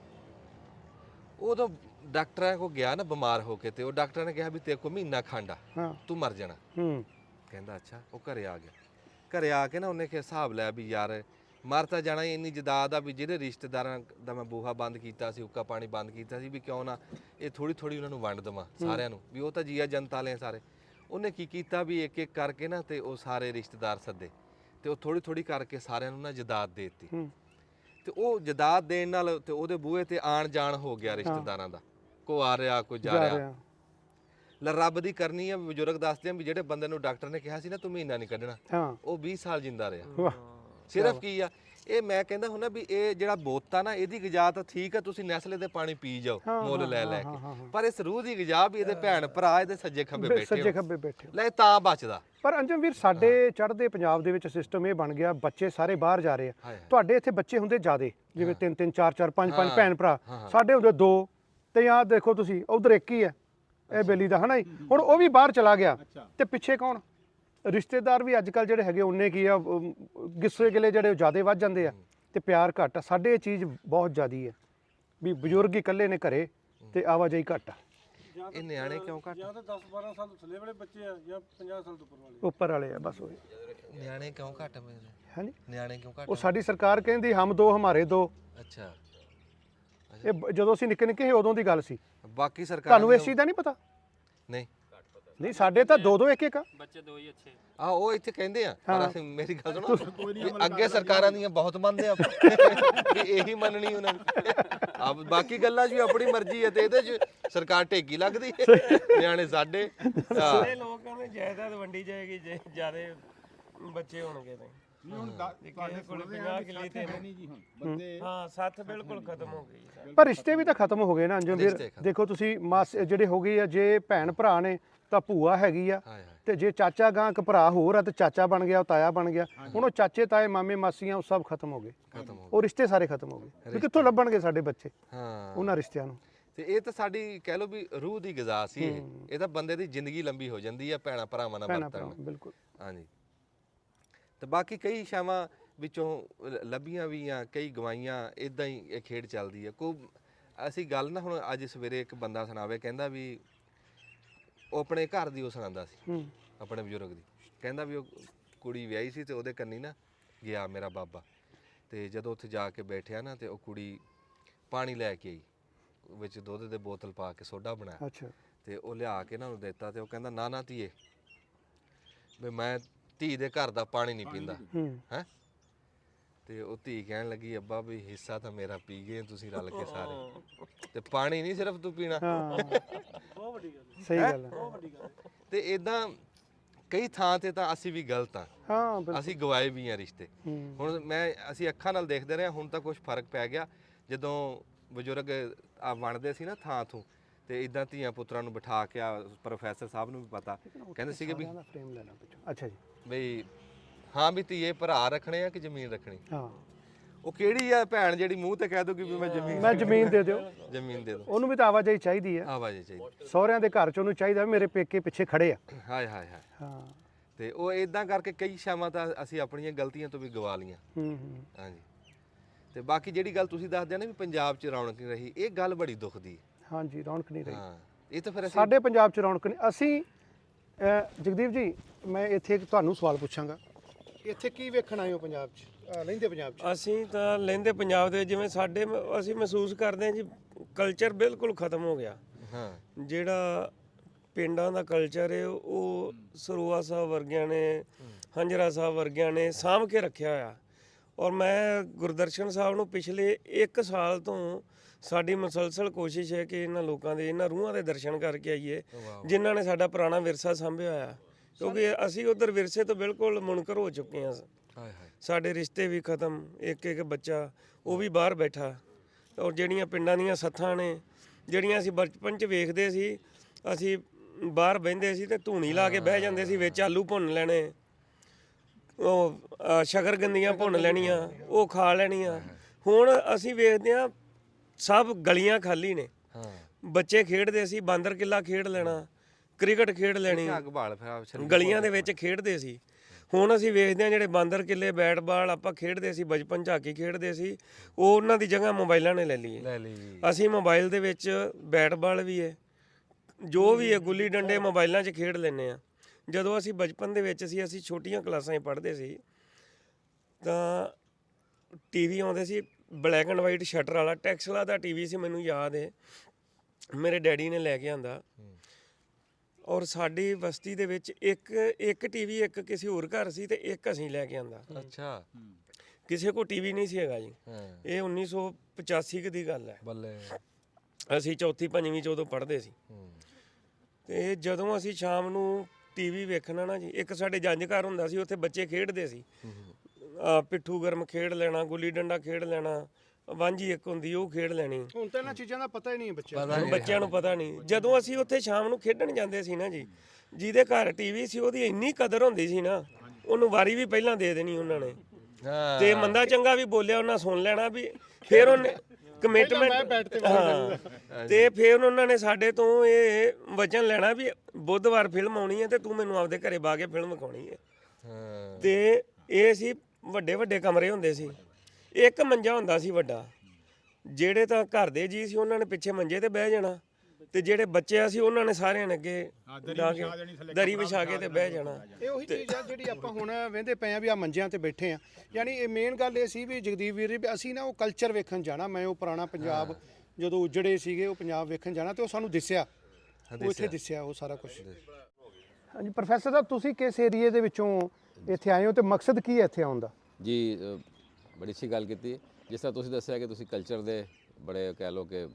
ਉਦੋਂ ਡਾਕਟਰਾਂ ਕੋ ਗਿਆ ਨਾ ਬਿਮਾਰ ਹੋ ਕੇ ਤੇ ਉਹ ਡਾਕਟਰਾਂ ਨੇ ਕਿਹਾ ਵੀ ਤੇਰੇ ਕੋ ਮਹੀਨਾ ਖੰਡ ਹਾਂ। ਤੂੰ ਮਰ ਜਾਣਾ। ਹੂੰ। ਕਹਿੰਦਾ ਅੱਛਾ ਉਹ ਘਰੇ ਆ ਗਿਆ। ਘਰੇ ਆ ਕੇ ਨਾ ਉਹਨੇ ਕਿ ਹਿਸਾਬ ਲਿਆ ਵੀ ਯਾਰ ਮਰ ਤਾਂ ਜਾਣਾ ਹੀ ਇੰਨੀ ਜਦਾਦ ਆ ਵੀ ਜਿਹੜੇ ਰਿਸ਼ਤੇਦਾਰਾਂ ਦਾ ਮੈਂ ਬੂਹਾ ਬੰਦ ਕੀਤਾ ਸੀ ਉੱਕਾ ਪਾਣੀ ਬੰਦ ਕੀਤਾ ਸੀ ਵੀ ਕਿਉਂ ਨਾ ਇਹ ਥੋੜੀ ਥੋੜੀ ਉਹਨਾਂ ਨੂੰ ਵੰਡ ਦਵਾਂ ਸਾਰਿਆਂ ਨੂੰ। ਵੀ ਉਹ ਤਾਂ ਜੀਆ ਜਨਤਾ ਵਾਲੇ ਆ ਸਾਰੇ। ਉਹਨੇ ਕੀ ਕੀਤਾ ਵੀ ਇੱਕ ਇੱਕ ਕਰਕੇ ਨਾ ਤੇ ਉਹ ਸਾਰੇ ਰਿਸ਼ਤੇਦਾਰ ਸੱਦੇ ਤੇ ਉਹ ਥੋੜੀ ਥੋੜੀ ਕਰਕੇ ਸਾਰਿਆਂ ਨੂੰ ਨਾ ਜਦਾਦ ਦੇ ਦਿੱਤੀ। ਤੇ ਉਹ ਜਦਾਦ ਦੇਣ ਨਾਲ ਤੇ ਉਹਦੇ ਬੂਹੇ ਤੇ ਆਣ ਜਾਣ ਹੋ ਗਿਆ ਰਿਸ਼ਤੇਦਾਰਾਂ ਦਾ। ਕੋ ਆ ਰਿਹਾ ਕੋਈ ਜਾ ਰਿਹਾ। ਲੈ ਰੱਬ ਦੀ ਕਰਨੀ ਆ ਬਜ਼ੁਰਗ ਦੱਸਦੇ ਆ ਵੀ ਜਿਹੜੇ ਬੰਦੇ ਨੂੰ ਡਾਕਟਰ ਨੇ ਕਿਹਾ ਸੀ ਨਾ ਤੂੰ ਮਹੀਨਾ ਨਹੀਂ ਕੱਢਣਾ। ਹਾਂ। ਉਹ 20 ਸਾਲ ਜਿੰਦਾ ਰਿਹਾ। ਵਾਹ। ਸਿਰਫ ਕੀ ਆ ਇਹ ਮੈਂ ਕਹਿੰਦਾ ਹੁੰਦਾ ਵੀ ਇਹ ਜਿਹੜਾ ਬੋਤਾ ਨਾ ਇਹਦੀ ਗਜਾ ਤਾਂ ਠੀਕ ਆ ਤੁਸੀਂ ਨੈਸਲੇ ਦੇ ਪਾਣੀ ਪੀ ਜਾਓ ਮੁੱਲ ਲੈ ਲੈ ਕੇ। ਪਰ ਇਸ ਰੂਹ ਦੀ ਗਜਾ ਵੀ ਇਹਦੇ ਭੈਣ ਭਰਾ ਇਹਦੇ ਸੱਜੇ ਖੱਬੇ ਬੈਠੇ ਸੱਜੇ। ਖੱਬੇ ਬੈਠੇ ਹੋ। ਲੈ ਤਾਂ ਬਚਦਾ। ਪਰ ਅੰਜਮ ਵੀਰ ਸਾਡੇ ਚੜ੍ਹਦੇ ਪੰਜਾਬ ਦੇ ਵਿੱਚ ਸਿਸਟਮ ਇਹ ਬਣ ਗਿਆ ਬੱਚੇ ਸਾਰੇ ਬਾਹਰ ਜਾ ਰਹੇ ਆ। ਤੁਹਾਡੇ ਇੱਥੇ ਬੱਚੇ ਹੁੰਦੇ ਜ਼ਿਆਦੇ ਜਿਵੇਂ ਤਿੰਨ ਤਿੰਨ ਚਾਰ ਚਾਰ ਪੰਜ ਪੰਜ ਭੈਣ ਭਰਾ। ਸਾਡੇ ਹੁੰਦੇ ਦੋ ਤੇ ਆਹ ਦੇਖੋ ਤੁਸੀਂ ਉਧਰ ਇੱਕ ਹੀ ਹੈ ਇਹ ਬੇਲੀ ਦਾ ਹਨਾ ਜੀ? ਹੁਣ ਉਹ ਵੀ ਬਾਹਰ ਚਲਾ ਗਿਆ। ਤੇ ਪਿੱਛੇ ਕੌਣ? ਰਿਸ਼ਤੇਦਾਰ ਵੀ ਅੱਜ ਕੱਲ ਜਿਹੜੇ ਹੈਗੇ ਉਹਨੇ ਕੀ ਆ ਗੁੱਸੇ ਗਿਲੇ ਜਿਹੜੇ ਜ਼ਿਆਦੇ ਵੱਧ ਜਾਂਦੇ ਆ ਤੇ ਪਿਆਰ ਘੱਟ ਆ। ਸਾਡੇ ਇਹ ਚੀਜ਼ ਬਹੁਤ ਜ਼ਿਆਦੀ ਹੈ ਵੀ ਬਜ਼ੁਰਗ ਹੀ ਇਕੱਲੇ ਨੇ ਘਰੇ ਤੇ ਆਵਾਜਾਈ ਘੱਟ ਆ। ਇਹ ਨਿਆਣੇ ਕਿਉਂ ਘੱਟ? ਜਾਂ ਤਾਂ 10 12 ਸਾਲ ਥੱਲੇ ਵਾਲੇ ਬੱਚੇ ਆ ਜਾਂ 50 ਸਾਲ ਤੋਂ ਉੱਪਰ ਵਾਲੇ ਉੱਪਰ ਵਾਲੇ ਆ ਬਸ ਉਹ। ਨਿਆਣੇ ਕਿਉਂ ਘੱਟ ਮੇਰੇ ਹਾਂਜੀ ਨਿਆਣੇ ਕਿਉਂ ਘੱਟ ਉਹ ਸਾਡੀ ਸਰਕਾਰ ਕਹਿੰਦੀ ਹਮ ਦੋ ਹਮਾਰੇ ਦੋ। ਅੱਛਾ। ਇਹ ਬ- ਜਦੋਂ ਅਸੀਂ ਨਿੱਕੇ ਨਿੱਕੇ ਸੀ ਉਦੋਂ ਦੀ ਗੱਲ ਸੀ। ਬਾਕੀ ਸਰਕਾਰ ਤੁਹਾਨੂੰ ਇਸ ਚੀਜ਼ ਦਾ ਨਹੀਂ ਪਤਾ? ਨਹੀਂ। ਨਹੀਂ ਸਾਡੇ ਤਾਂ ਦੋ ਦੋ ਇੱਕ ਇੱਕ ਆ। ਆ ਉਹ ਇੱਥੇ ਕਹਿੰਦੇ ਆ ਪਰ ਅਸੀਂ ਮੇਰੀ ਗੱਲ ਸੁਣੋ ਵੀ ਅੱਗੇ ਸਰਕਾਰਾਂ ਦੀਆਂ ਬਹੁਤ ਮੰਨਦੇ ਆ ਵੀ ਇਹੀ ਮੰਨਣੀ ਉਹਨਾਂ ਨੇ ਆ ਬਾਕੀ ਗੱਲਾਂ 'ਚ ਵੀ ਆਪਣੀ ਮਰਜ਼ੀ ਹੈ ਤੇ ਇਹਦੇ 'ਚ ਸਰਕਾਰ ਢੇਗੀ ਲੱਗਦੀ। ਹੈ ਨਿਆਣੇ ਸਾਡੇ ਹਾਂ। ਸਾਰੇ ਲੋਕ ਕਹਿੰਦੇ ਜਾਇਦਾਦ ਵੰਡੀ ਜਾਏਗੀ ਜੇ ਜਿਆਦੇ ਬੱਚੇ ਹੋਣਗੇ ਤੇ। ਨਹੀਂ ਹੁਣ ਤੁਹਾਡੇ ਕੋਲ 50 ਕਿੱਲੇ ਤੇ ਨਹੀਂ ਜੀ ਹੁਣ ਬੰਦੇ ਹਾਂ ਸੱਤ ਬਿਲਕੁਲ ਖਤਮ ਹੋ ਗਈ ਸਰ। ਪਰ ਰਿਸ਼ਤੇ ਵੀ ਤਾਂ ਖਤਮ ਹੋ ਗਏ ਨਾ ਅੰਜਮ ਵੀਰ। ਰਿਸ਼ਤੇ ਖਤਮ। ਦੇਖੋ ਤੁਸੀਂ ਮਾਸ ਜਿਹੜੇ ਹੋ ਗਏ ਆ ਜੇ ਭੈਣ ਭਰਾ ਨੇ ਤਾਂ ਭੂਆ ਹੈਗੀ ਆ। ਹਾਏ ਹਾਏ। ਤੇ ਜੇ ਚਾਚਾ ਗਾਂ ਇੱਕ ਭਰਾ ਹੋਰ ਆ ਤੇ ਚਾਚਾ ਬਣ ਗਿਆ ਉਹ ਤਾਇਆ ਬਣ ਗਿਆ। ਹੁਣ ਉਹ ਚਾਚੇ ਤਾਏ ਮਾਮੇ ਮਾਸੀਆਂ ਉਹ ਸਭ ਖਤਮ ਹੋ ਗਏ। ਖਤਮ ਹੋ ਉਹ ਰਿਸ਼ਤੇ ਸਾਰੇ ਖਤਮ ਹੋ ਗਏ। ਵੀ ਕਿੱਥੋਂ ਲੱਭਣਗੇ ਸਾਡੇ ਬੱਚੇ? ਹਾਂ। ਉਹਨਾਂ ਰਿਸ਼ਤਿਆਂ ਨੂੰ। ਤੇ ਇਹ ਤਾਂ ਸਾਡੀ ਕਹਿ ਲਓ ਵੀ ਰੂਹ ਦੀ ਗਜ਼ਾ ਸੀ ਇਹ। ਇਹ ਤਾਂ ਬੰਦੇ ਦੀ ਜ਼ਿੰਦਗੀ ਲੰਬੀ ਹੋ ਜਾਂਦੀ ਹੈ ਭੈਣਾ ਭਰਾਵਾਂ ਨਾਲ ਭੈਣਾਂ ਭਰਾ ਵਰਤਣ ਬਿਲਕੁਲ। ਹਾਂਜੀ। ਤੇ ਬਾਕੀ ਕਈ ਸ਼ਾਵਾਂ ਵਿੱਚੋਂ ਲੱਭੀਆਂ ਵੀ ਆ ਕਈ ਗਵਾਈਆਂ ਇਦਾਂ ਹੀ ਇਹ ਖੇਡ ਚੱਲਦੀ ਹੈ ਕੋ ਅਸੀਂ ਗੱਲ ਨਾ ਹੁਣ ਅੱਜ ਸਵੇਰੇ ਇੱਕ ਬੰਦਾ ਸੁਣਾਵੇ ਕਹਿੰਦਾ ਵੀ ਉਹ ਆਪਣੇ ਘਰ ਦੀ ਉਹ ਸੁਣਾਉਂਦਾ ਸੀ ਆਪਣੇ ਬਜ਼ੁਰਗ ਦੀ। ਕਹਿੰਦਾ ਵੀ ਉਹ ਕੁੜੀ ਵਿਆਹੀ ਸੀ ਤੇ ਉਹਦੇ ਕੰਨੀ ਨਾ ਗਿਆ ਮੇਰਾ ਬਾਬਾ। ਤੇ ਜਦੋਂ ਉੱਥੇ ਜਾ ਕੇ ਬੈਠਿਆ ਨਾ ਤੇ ਉਹ ਕੁੜੀ ਪਾਣੀ ਲੈ ਕੇ ਆਈ ਵਿੱਚ ਦੁੱਧ ਦੇ ਬੋਤਲ ਪਾ ਕੇ ਸੋਡਾ ਬਣਾਇਆ। ਅੱਛਾ। ਤੇ ਉਹ ਲਿਆ ਕੇ ਨਾ ਉਹਨੂੰ ਦਿੱਤਾ ਤੇ ਉਹ ਕਹਿੰਦਾ ਨਾ ਨਾ ਧੀਏ ਵੀ ਮੈਂ ਧੀ ਦੇ ਘਰ ਦਾ ਪਾਣੀ ਨਹੀਂ ਪੀਂਦਾ। ਹੂੰ। ਹੈ। ਤੇ ਉਹ ਧੀ ਕਹਿਣ ਲੱਗੀ ਅੱਬਾ ਵੀ ਹਿੱਸਾ ਤਾਂ ਮੇਰਾ ਪੀ ਗਏ ਤੁਸੀਂ ਰਲ ਕੇ ਸਾਰੇ। ਤੇ ਪਾਣੀ ਨਹੀਂ ਸਿਰਫ ਤੂੰ ਪੀਣਾ। ਹਾਂ। ਬਹੁਤ ਵੱਡੀ ਗੱਲ ਹੈ। ਸਹੀ ਗੱਲ ਹੈ। ਬਹੁਤ ਵੱਡੀ ਗੱਲ ਹੈ। ਤੇ ਇਦਾਂ ਕਈ ਥਾਂ ਤੇ ਤਾਂ ਅਸੀਂ ਵੀ ਗਲਤ ਆ ਹਾਂ ਬਿਲਕੁਲ। ਅਸੀਂ ਗਵਾਏ ਵੀ ਆ ਰਿਸ਼ਤੇ। ਹੂੰ। ਹੁਣ ਮੈਂ ਅਸੀਂ ਅੱਖਾਂ ਨਾਲ ਦੇਖਦੇ ਰਹੇ ਹਾਂ, ਹੁਣ ਤਾਂ ਕੁਝ ਫ਼ਰਕ ਪੈ ਗਿਆ। ਜਦੋਂ ਬਜ਼ੁਰਗ ਆ ਬਣਦੇ ਸੀ ਨਾ ਥਾਂ ਥੂ ਤੇ ਇਦਾਂ ਧੀਆਂ ਪੁੱਤਰਾਂ ਨੂੰ ਬਿਠਾ ਕੇ ਆ ਪ੍ਰੋਫੈਸਰ ਸਾਹਿਬ ਨੂੰ ਵੀ ਪਤਾ। ਕਹਿੰਦੇ ਸੀਗੇ ਵੀ ਪਿੱਛੋਂ। ਅੱਛਾ ਜੀ। ਬਈ ਹਾਂ ਵੀ ਧੀਏ ਭਰਾ ਰੱਖਣੇ ਆ ਕਿ ਜ਼ਮੀਨ ਰੱਖਣੀ? ਹਾਂ। ਉਹ ਕਿਹੜੀ ਆ ਭੈਣ ਜਿਹੜੀ ਮੂੰਹ ਤੇ ਕਹਿ ਦੂਗੀ ਵੀ ਮੈਂ ਜ਼ਮੀਨ ਮੈਂ ਜ਼ਮੀਨ ਦੇ ਦਿਓ। ਜ਼ਮੀਨ ਦੇ ਦੋ ਉਹਨੂੰ ਵੀ ਤਾਂ ਆਵਾਜਾਈ ਚਾਹੀਦੀ ਹੈ ਆਵਾਜ਼ ਚਾਹੀਦੀ। ਸਹੁਰਿਆਂ ਦੇ ਘਰ ਚ ਉਹਨੂੰ ਚਾਹੀਦਾ ਵੀ ਮੇਰੇ ਪੇਕੇ ਪਿੱਛੇ ਖੜੇ ਆ। ਹਾਏ ਹਾਏ ਹਾਏ। ਹਾਂ। ਤੇ ਉਹ ਇਦਾਂ ਕਰਕੇ ਕਈ ਸ਼ਾਮਾਂ ਤਾਂ ਅਸੀਂ ਆਪਣੀਆਂ ਗਲਤੀਆਂ ਤੋਂ ਵੀ ਗਵਾ ਲੀਆਂ। ਹੂੰ ਹੂੰ। ਹਾਂਜੀ। ਤੇ ਬਾਕੀ ਜਿਹੜੀ ਗੱਲ ਤੁਸੀਂ ਦੱਸਦੇ ਨਾ ਵੀ ਪੰਜਾਬ 'ਚ ਰੌਣਕ ਨਹੀਂ ਰਹੀ ਇਹ ਗੱਲ ਬੜੀ ਦੁਖਦੀ ਹੈ। ਹਾਂਜੀ ਰੌਣਕ ਨਹੀਂ ਰਹੀ। ਹਾਂ। ਇਹ ਤਾਂ ਫਿਰ ਅਸੀਂ ਸਾਡੇ ਪੰਜਾਬ ਚ ਰੌਣਕ ਨਹੀਂ ਅਸੀਂ ਜਗਦੀਪ ਜੀ ਮੈਂ ਇੱਥੇ ਇੱਕ ਤੁਹਾਨੂੰ ਸਵਾਲ ਪੁੱਛਾਂਗਾ। ਇੱਥੇ ਕੀ ਵੇਖਣ ਆਏ ਹੋ ਪੰਜਾਬ ਚ? ਲਹਿੰਦੇ ਪੰਜਾਬ ਚ? ਅਸੀਂ ਤਾਂ ਲੈਂਦੇ ਪੰਜਾਬ ਦੇ ਜਿਵੇਂ ਸਾਡੇ ਅਸੀਂ ਮਹਿਸੂਸ ਕਰਦੇ ਹਾਂ ਜੀ ਕਲਚਰ ਬਿਲਕੁਲ ਖਤਮ ਹੋ ਗਿਆ। ਹਾਂ। ਜਿਹੜਾ ਪਿੰਡਾਂ ਦਾ ਕਲਚਰ ਹੈ ਉਹ ਸਰੂਆ ਸਾਹਿਬ ਵਰਗਿਆਂ ਨੇ ਹੰਜਰਾ ਸਾਹਿਬ ਵਰਗਿਆਂ ਨੇ ਸਾਂਭ ਕੇ ਰੱਖਿਆ ਹੋਇਆ। ਔਰ ਮੈਂ ਗੁਰਦਰਸ਼ਨ ਸਾਹਿਬ ਨੂੰ ਪਿਛਲੇ 1 ਸਾਲ ਤੋਂ ਸਾਡੀ ਮੁਸਲਸਲ ਕੋਸ਼ਿਸ਼ ਹੈ ਕਿ ਇਹਨਾਂ ਲੋਕਾਂ ਦੇ ਇਹਨਾਂ ਰੂਹਾਂ ਦੇ ਦਰਸ਼ਨ ਕਰਕੇ ਆਈਏ ਜਿਨ੍ਹਾਂ ਨੇ ਸਾਡਾ ਪੁਰਾਣਾ ਵਿਰਸਾ ਸਾਂਭਿਆ ਹੋਇਆ। ਕਿਉਂਕਿ ਅਸੀਂ ਉਧਰ ਵਿਰਸੇ ਤੋਂ ਬਿਲਕੁਲ ਮੁਨਕਰ ਹੋ ਚੁੱਕੇ ਹਾਂ। ਹਾਏ ਹਾਏ। ਸਾਡੇ ਰਿਸ਼ਤੇ ਵੀ ਖਤਮ ਇੱਕ ਇੱਕ ਬੱਚਾ ਉਹ ਵੀ ਬਾਹਰ ਬੈਠਾ। ਔਰ ਜਿਹੜੀਆਂ ਪਿੰਡਾਂ ਦੀਆਂ ਸੱਥਾਂ ਨੇ ਜਿਹੜੀਆਂ ਅਸੀਂ ਬਚਪਨ 'ਚ ਵੇਖਦੇ ਸੀ ਅਸੀਂ ਬਾਹਰ ਬਹਿੰਦੇ ਸੀ ਤੇ ਧੂਣੀ ਲਾ ਕੇ ਬਹਿ ਜਾਂਦੇ ਸੀ ਵਿੱਚ ਆਲੂ ਭੁੰਨ ਲੈਣੇ। ਉਹ ਸ਼ਕਰਗੰਦੀਆਂ ਭੁੰਨ ਲੈਣੀਆਂ ਉਹ ਖਾ ਲੈਣੀਆਂ। ਹੁਣ ਅਸੀਂ ਵੇਖਦੇ ਹਾਂ ਸਭ ਗਲੀਆਂ ਖਾਲੀ ਨੇ। ਹਾਂ। ਬੱਚੇ ਖੇਡਦੇ ਸੀ ਬਾਂਦਰ ਕਿੱਲਾ ਖੇਡ ਲੈਣਾ ਕ੍ਰਿਕਟ ਖੇਡ ਲੈਣੀ ਅੱਗ ਬਾਲ ਫਿਰ ਆਪ ਸ਼ਰੀਰ ਗਲੀਆਂ ਦੇ ਵਿੱਚ ਖੇਡਦੇ ਸੀ। ਹੁਣ ਅਸੀਂ ਵੇਖਦੇ ਹਾਂ ਜਿਹੜੇ ਬਾਂਦਰ ਕਿੱਲੇ ਬੈਟ ਬਾਲ ਆਪਾਂ ਖੇਡਦੇ ਸੀ ਬਚਪਨ ਚ ਹਾਕੀ ਖੇਡਦੇ ਸੀ ਉਹ ਉਹਨਾਂ ਦੀ ਜਗ੍ਹਾ ਮੋਬਾਈਲਾਂ ਨੇ ਲੈ ਲਈ ਲੈ ਲਈ ਅਸੀਂ ਮੋਬਾਈਲ ਦੇ ਵਿੱਚ ਬੈਟ ਬਾਲ ਵੀ ਹੈ ਜੋ ਵੀ ਹੈ ਗੁੱਲੀ ਡੰਡੇ ਮੋਬਾਈਲਾਂ 'ਚ ਖੇਡ ਲੈਂਦੇ ਆ ਜਦੋਂ ਅਸੀਂ ਬਚਪਨ ਦੇ ਵਿੱਚ ਸੀ ਅਸੀਂ ਛੋਟੀਆਂ ਕਲਾਸਾਂ 'ਚ ਪੜ੍ਹਦੇ ਸੀ ਤਾਂ ਟੀਵੀ ਆਉਂਦੇ ਸੀ ਬਲੈਕ ਐਂਡ ਵਾਈਟ ਸ਼ਟਰ ਵਾਲਾ ਟੈਕਸਲਾ ਦਾ ਟੀਵੀ ਸੀ ਮੈਨੂੰ ਯਾਦ ਹੈ ਮੇਰੇ ਡੈਡੀ ਨੇ ਲੈ ਕੇ ਆਂਦਾ। ਔਰ ਸਾਡੀ ਬਸਤੀ ਦੇ ਵਿੱਚ ਇੱਕ ਇੱਕ ਟੀਵੀ ਇੱਕ ਕਿਸੇ ਹੋਰ ਘਰ ਸੀ ਤੇ ਇੱਕ ਅਸੀਂ ਲੈ ਕੇ ਆਂਦਾ। ਅੱਛਾ। ਕਿਸੇ ਕੋ ਟੀਵੀ ਨਹੀਂ ਸੀ ਹੈਗਾ ਜੀ। ਇਹ 1985 ਕੁ ਦੀ ਗੱਲ ਹੈ। ਬੱਲੇ। ਅਸੀਂ ਚੌਥੀ ਪੰਜਵੀਂ ਚ ਉਦੋਂ ਪੜ੍ਹਦੇ ਸੀ। ਤੇ ਜਦੋਂ ਅਸੀਂ ਸ਼ਾਮ ਨੂੰ ਟੀਵੀ ਵੇਖਣਾ ਨਾ ਜੀ ਇੱਕ ਸਾਡੇ ਜੰਜ ਘਰ ਹੁੰਦਾ ਸੀ ਉੱਥੇ ਬੱਚੇ ਖੇਡਦੇ ਸੀ। ਅਹ, ਪਿੱਠੂ ਗਰਮ ਖੇਡ ਲੈਣਾ ਗੁੱਲੀ ਡੰਡਾ ਖੇਡ ਲੈਣਾ ਵਾਂਝੀ ਇੱਕ ਹੁੰਦੀ ਉਹ ਖੇਡ ਲੈਣੀ। ਹੁਣ ਤਾਂ ਇਹਨਾਂ ਚੀਜ਼ਾਂ ਦਾ ਪਤਾ ਹੀ ਨਹੀਂ ਬੱਚਿਆਂ ਨੂੰ। ਬੱਚਿਆਂ ਨੂੰ ਪਤਾ ਨਹੀਂ। ਜਦੋਂ ਅਸੀਂ ਉੱਥੇ ਸ਼ਾਮ ਨੂੰ ਖੇਡਣ ਜਾਂਦੇ ਸੀ ਨਾ ਜੀ ਜਿਹਦੇ ਘਰ ਟੀਵੀ ਸੀ ਉਹਦੀ ਇੰਨੀ ਕਦਰ ਹੁੰਦੀ ਸੀ ਨਾ ਉਹਨੂੰ ਵਾਰੀ ਵੀ ਪਹਿਲਾਂ ਦੇ ਦੇਣੀ ਉਹਨਾਂ ਨੇ। ਹਾਂ। ਤੇ ਮੰਦਾ ਚੰਗਾ ਵੀ ਬੋਲਿਆ ਉਹਨਾਂ ਸੁਣ ਲੈਣਾ ਵੀ ਫਿਰ ਉਹਨੇ ਕਮਿਟਮੈਂਟ ਹਾਂ। ਤੇ ਫਿਰ ਉਹਨਾਂ ਨੇ ਸਾਡੇ ਤੋਂ ਇਹ ਵਚਨ ਲੈਣਾ ਵੀ ਬੁੱਧਵਾਰ ਫਿਲਮ ਆਉਣੀ ਹੈ ਤੇ ਤੂੰ ਮੈਨੂੰ ਆਪਦੇ ਘਰੇ ਬਾ ਕੇ ਫਿਲਮ ਵਿਖਾਉਣੀ ਹੈ। ਹਾਂ। ਤੇ ਇਹ ਸੀ ਵੱਡੇ ਵੱਡੇ ਕਮਰੇ ਹੁੰਦੇ ਸੀ। ਇੱਕ ਮੰਜਾ ਹੁੰਦਾ ਸੀ ਵੱਡਾ। ਜਿਹੜੇ ਤਾਂ ਘਰ ਦੇ ਜੀ ਸੀ ਉਹਨਾਂ ਨੇ ਪਿੱਛੇ ਮੰਜੇ ਤੇ ਬਹਿ ਜਾਣਾ। ਤੇ ਜਿਹੜੇ ਬੱਚੇ ਆ ਸੀ ਉਹਨਾਂ ਨੇ ਸਾਰਿਆਂ ਨੇ ਅੱਗੇ ਡਾ ਕੇ ਦਰੀ ਵਿਛਾ ਕੇ ਤੇ ਬਹਿ ਜਾਣਾ। ਇਹ ਉਹੀ ਚੀਜ਼ ਆ ਜਿਹੜੀ ਆਪਾਂ ਹੁਣ ਵੇਂਦੇ ਪਏ ਆ ਵੀ ਆ ਮੰਜਿਆਂ ਤੇ ਬੈਠੇ ਆ। ਯਾਨੀ ਇਹ ਮੇਨ ਗੱਲ ਇਹ ਸੀ ਵੀ ਜਗਦੀਪ ਵੀਰ ਜੀ ਵੀ ਅਸੀਂ ਨਾ ਉਹ ਕਲਚਰ ਵੇਖਣ ਜਾਣਾ। ਮੈਂ ਉਹ ਪੁਰਾਣਾ ਪੰਜਾਬ ਜਦੋਂ ਉਜੜੇ ਸੀਗੇ ਉਹ ਪੰਜਾਬ ਵੇਖਣ ਜਾਣਾ ਤੇ ਉਹ ਸਾਨੂੰ ਦਿਸਿਆ। ਉਹ ਇੱਥੇ ਦਿਸਿਆ। ਉਹ ਸਾਰਾ ਕੁਝ ਹਾਂਜੀ ਪ੍ਰੋਫੈਸਰ ਸਾਹਿਬ ਤੁਸੀਂ ਕਿਸ ਏਰੀਏ ਦੇ ਵਿੱਚੋਂ ਇੱਥੇ ਆਏ ਹੋ ਤੇ ਮਕਸਦ ਕੀ ਹੈ ਇੱਥੇ ਆਉਣ ਦਾ? ਜੀ ਅ, ਬੜੀ ਅੱਛੀ ਗੱਲ ਕੀਤੀ। ਜਿਸ ਤਰ੍ਹਾਂ ਤੁਸੀਂ ਦੱਸਿਆ ਕਿ ਤੁਸੀਂ ਕਲਚਰ ਦੇ ਬੜੇ ਕਹਿ ਲਓ ਕਿ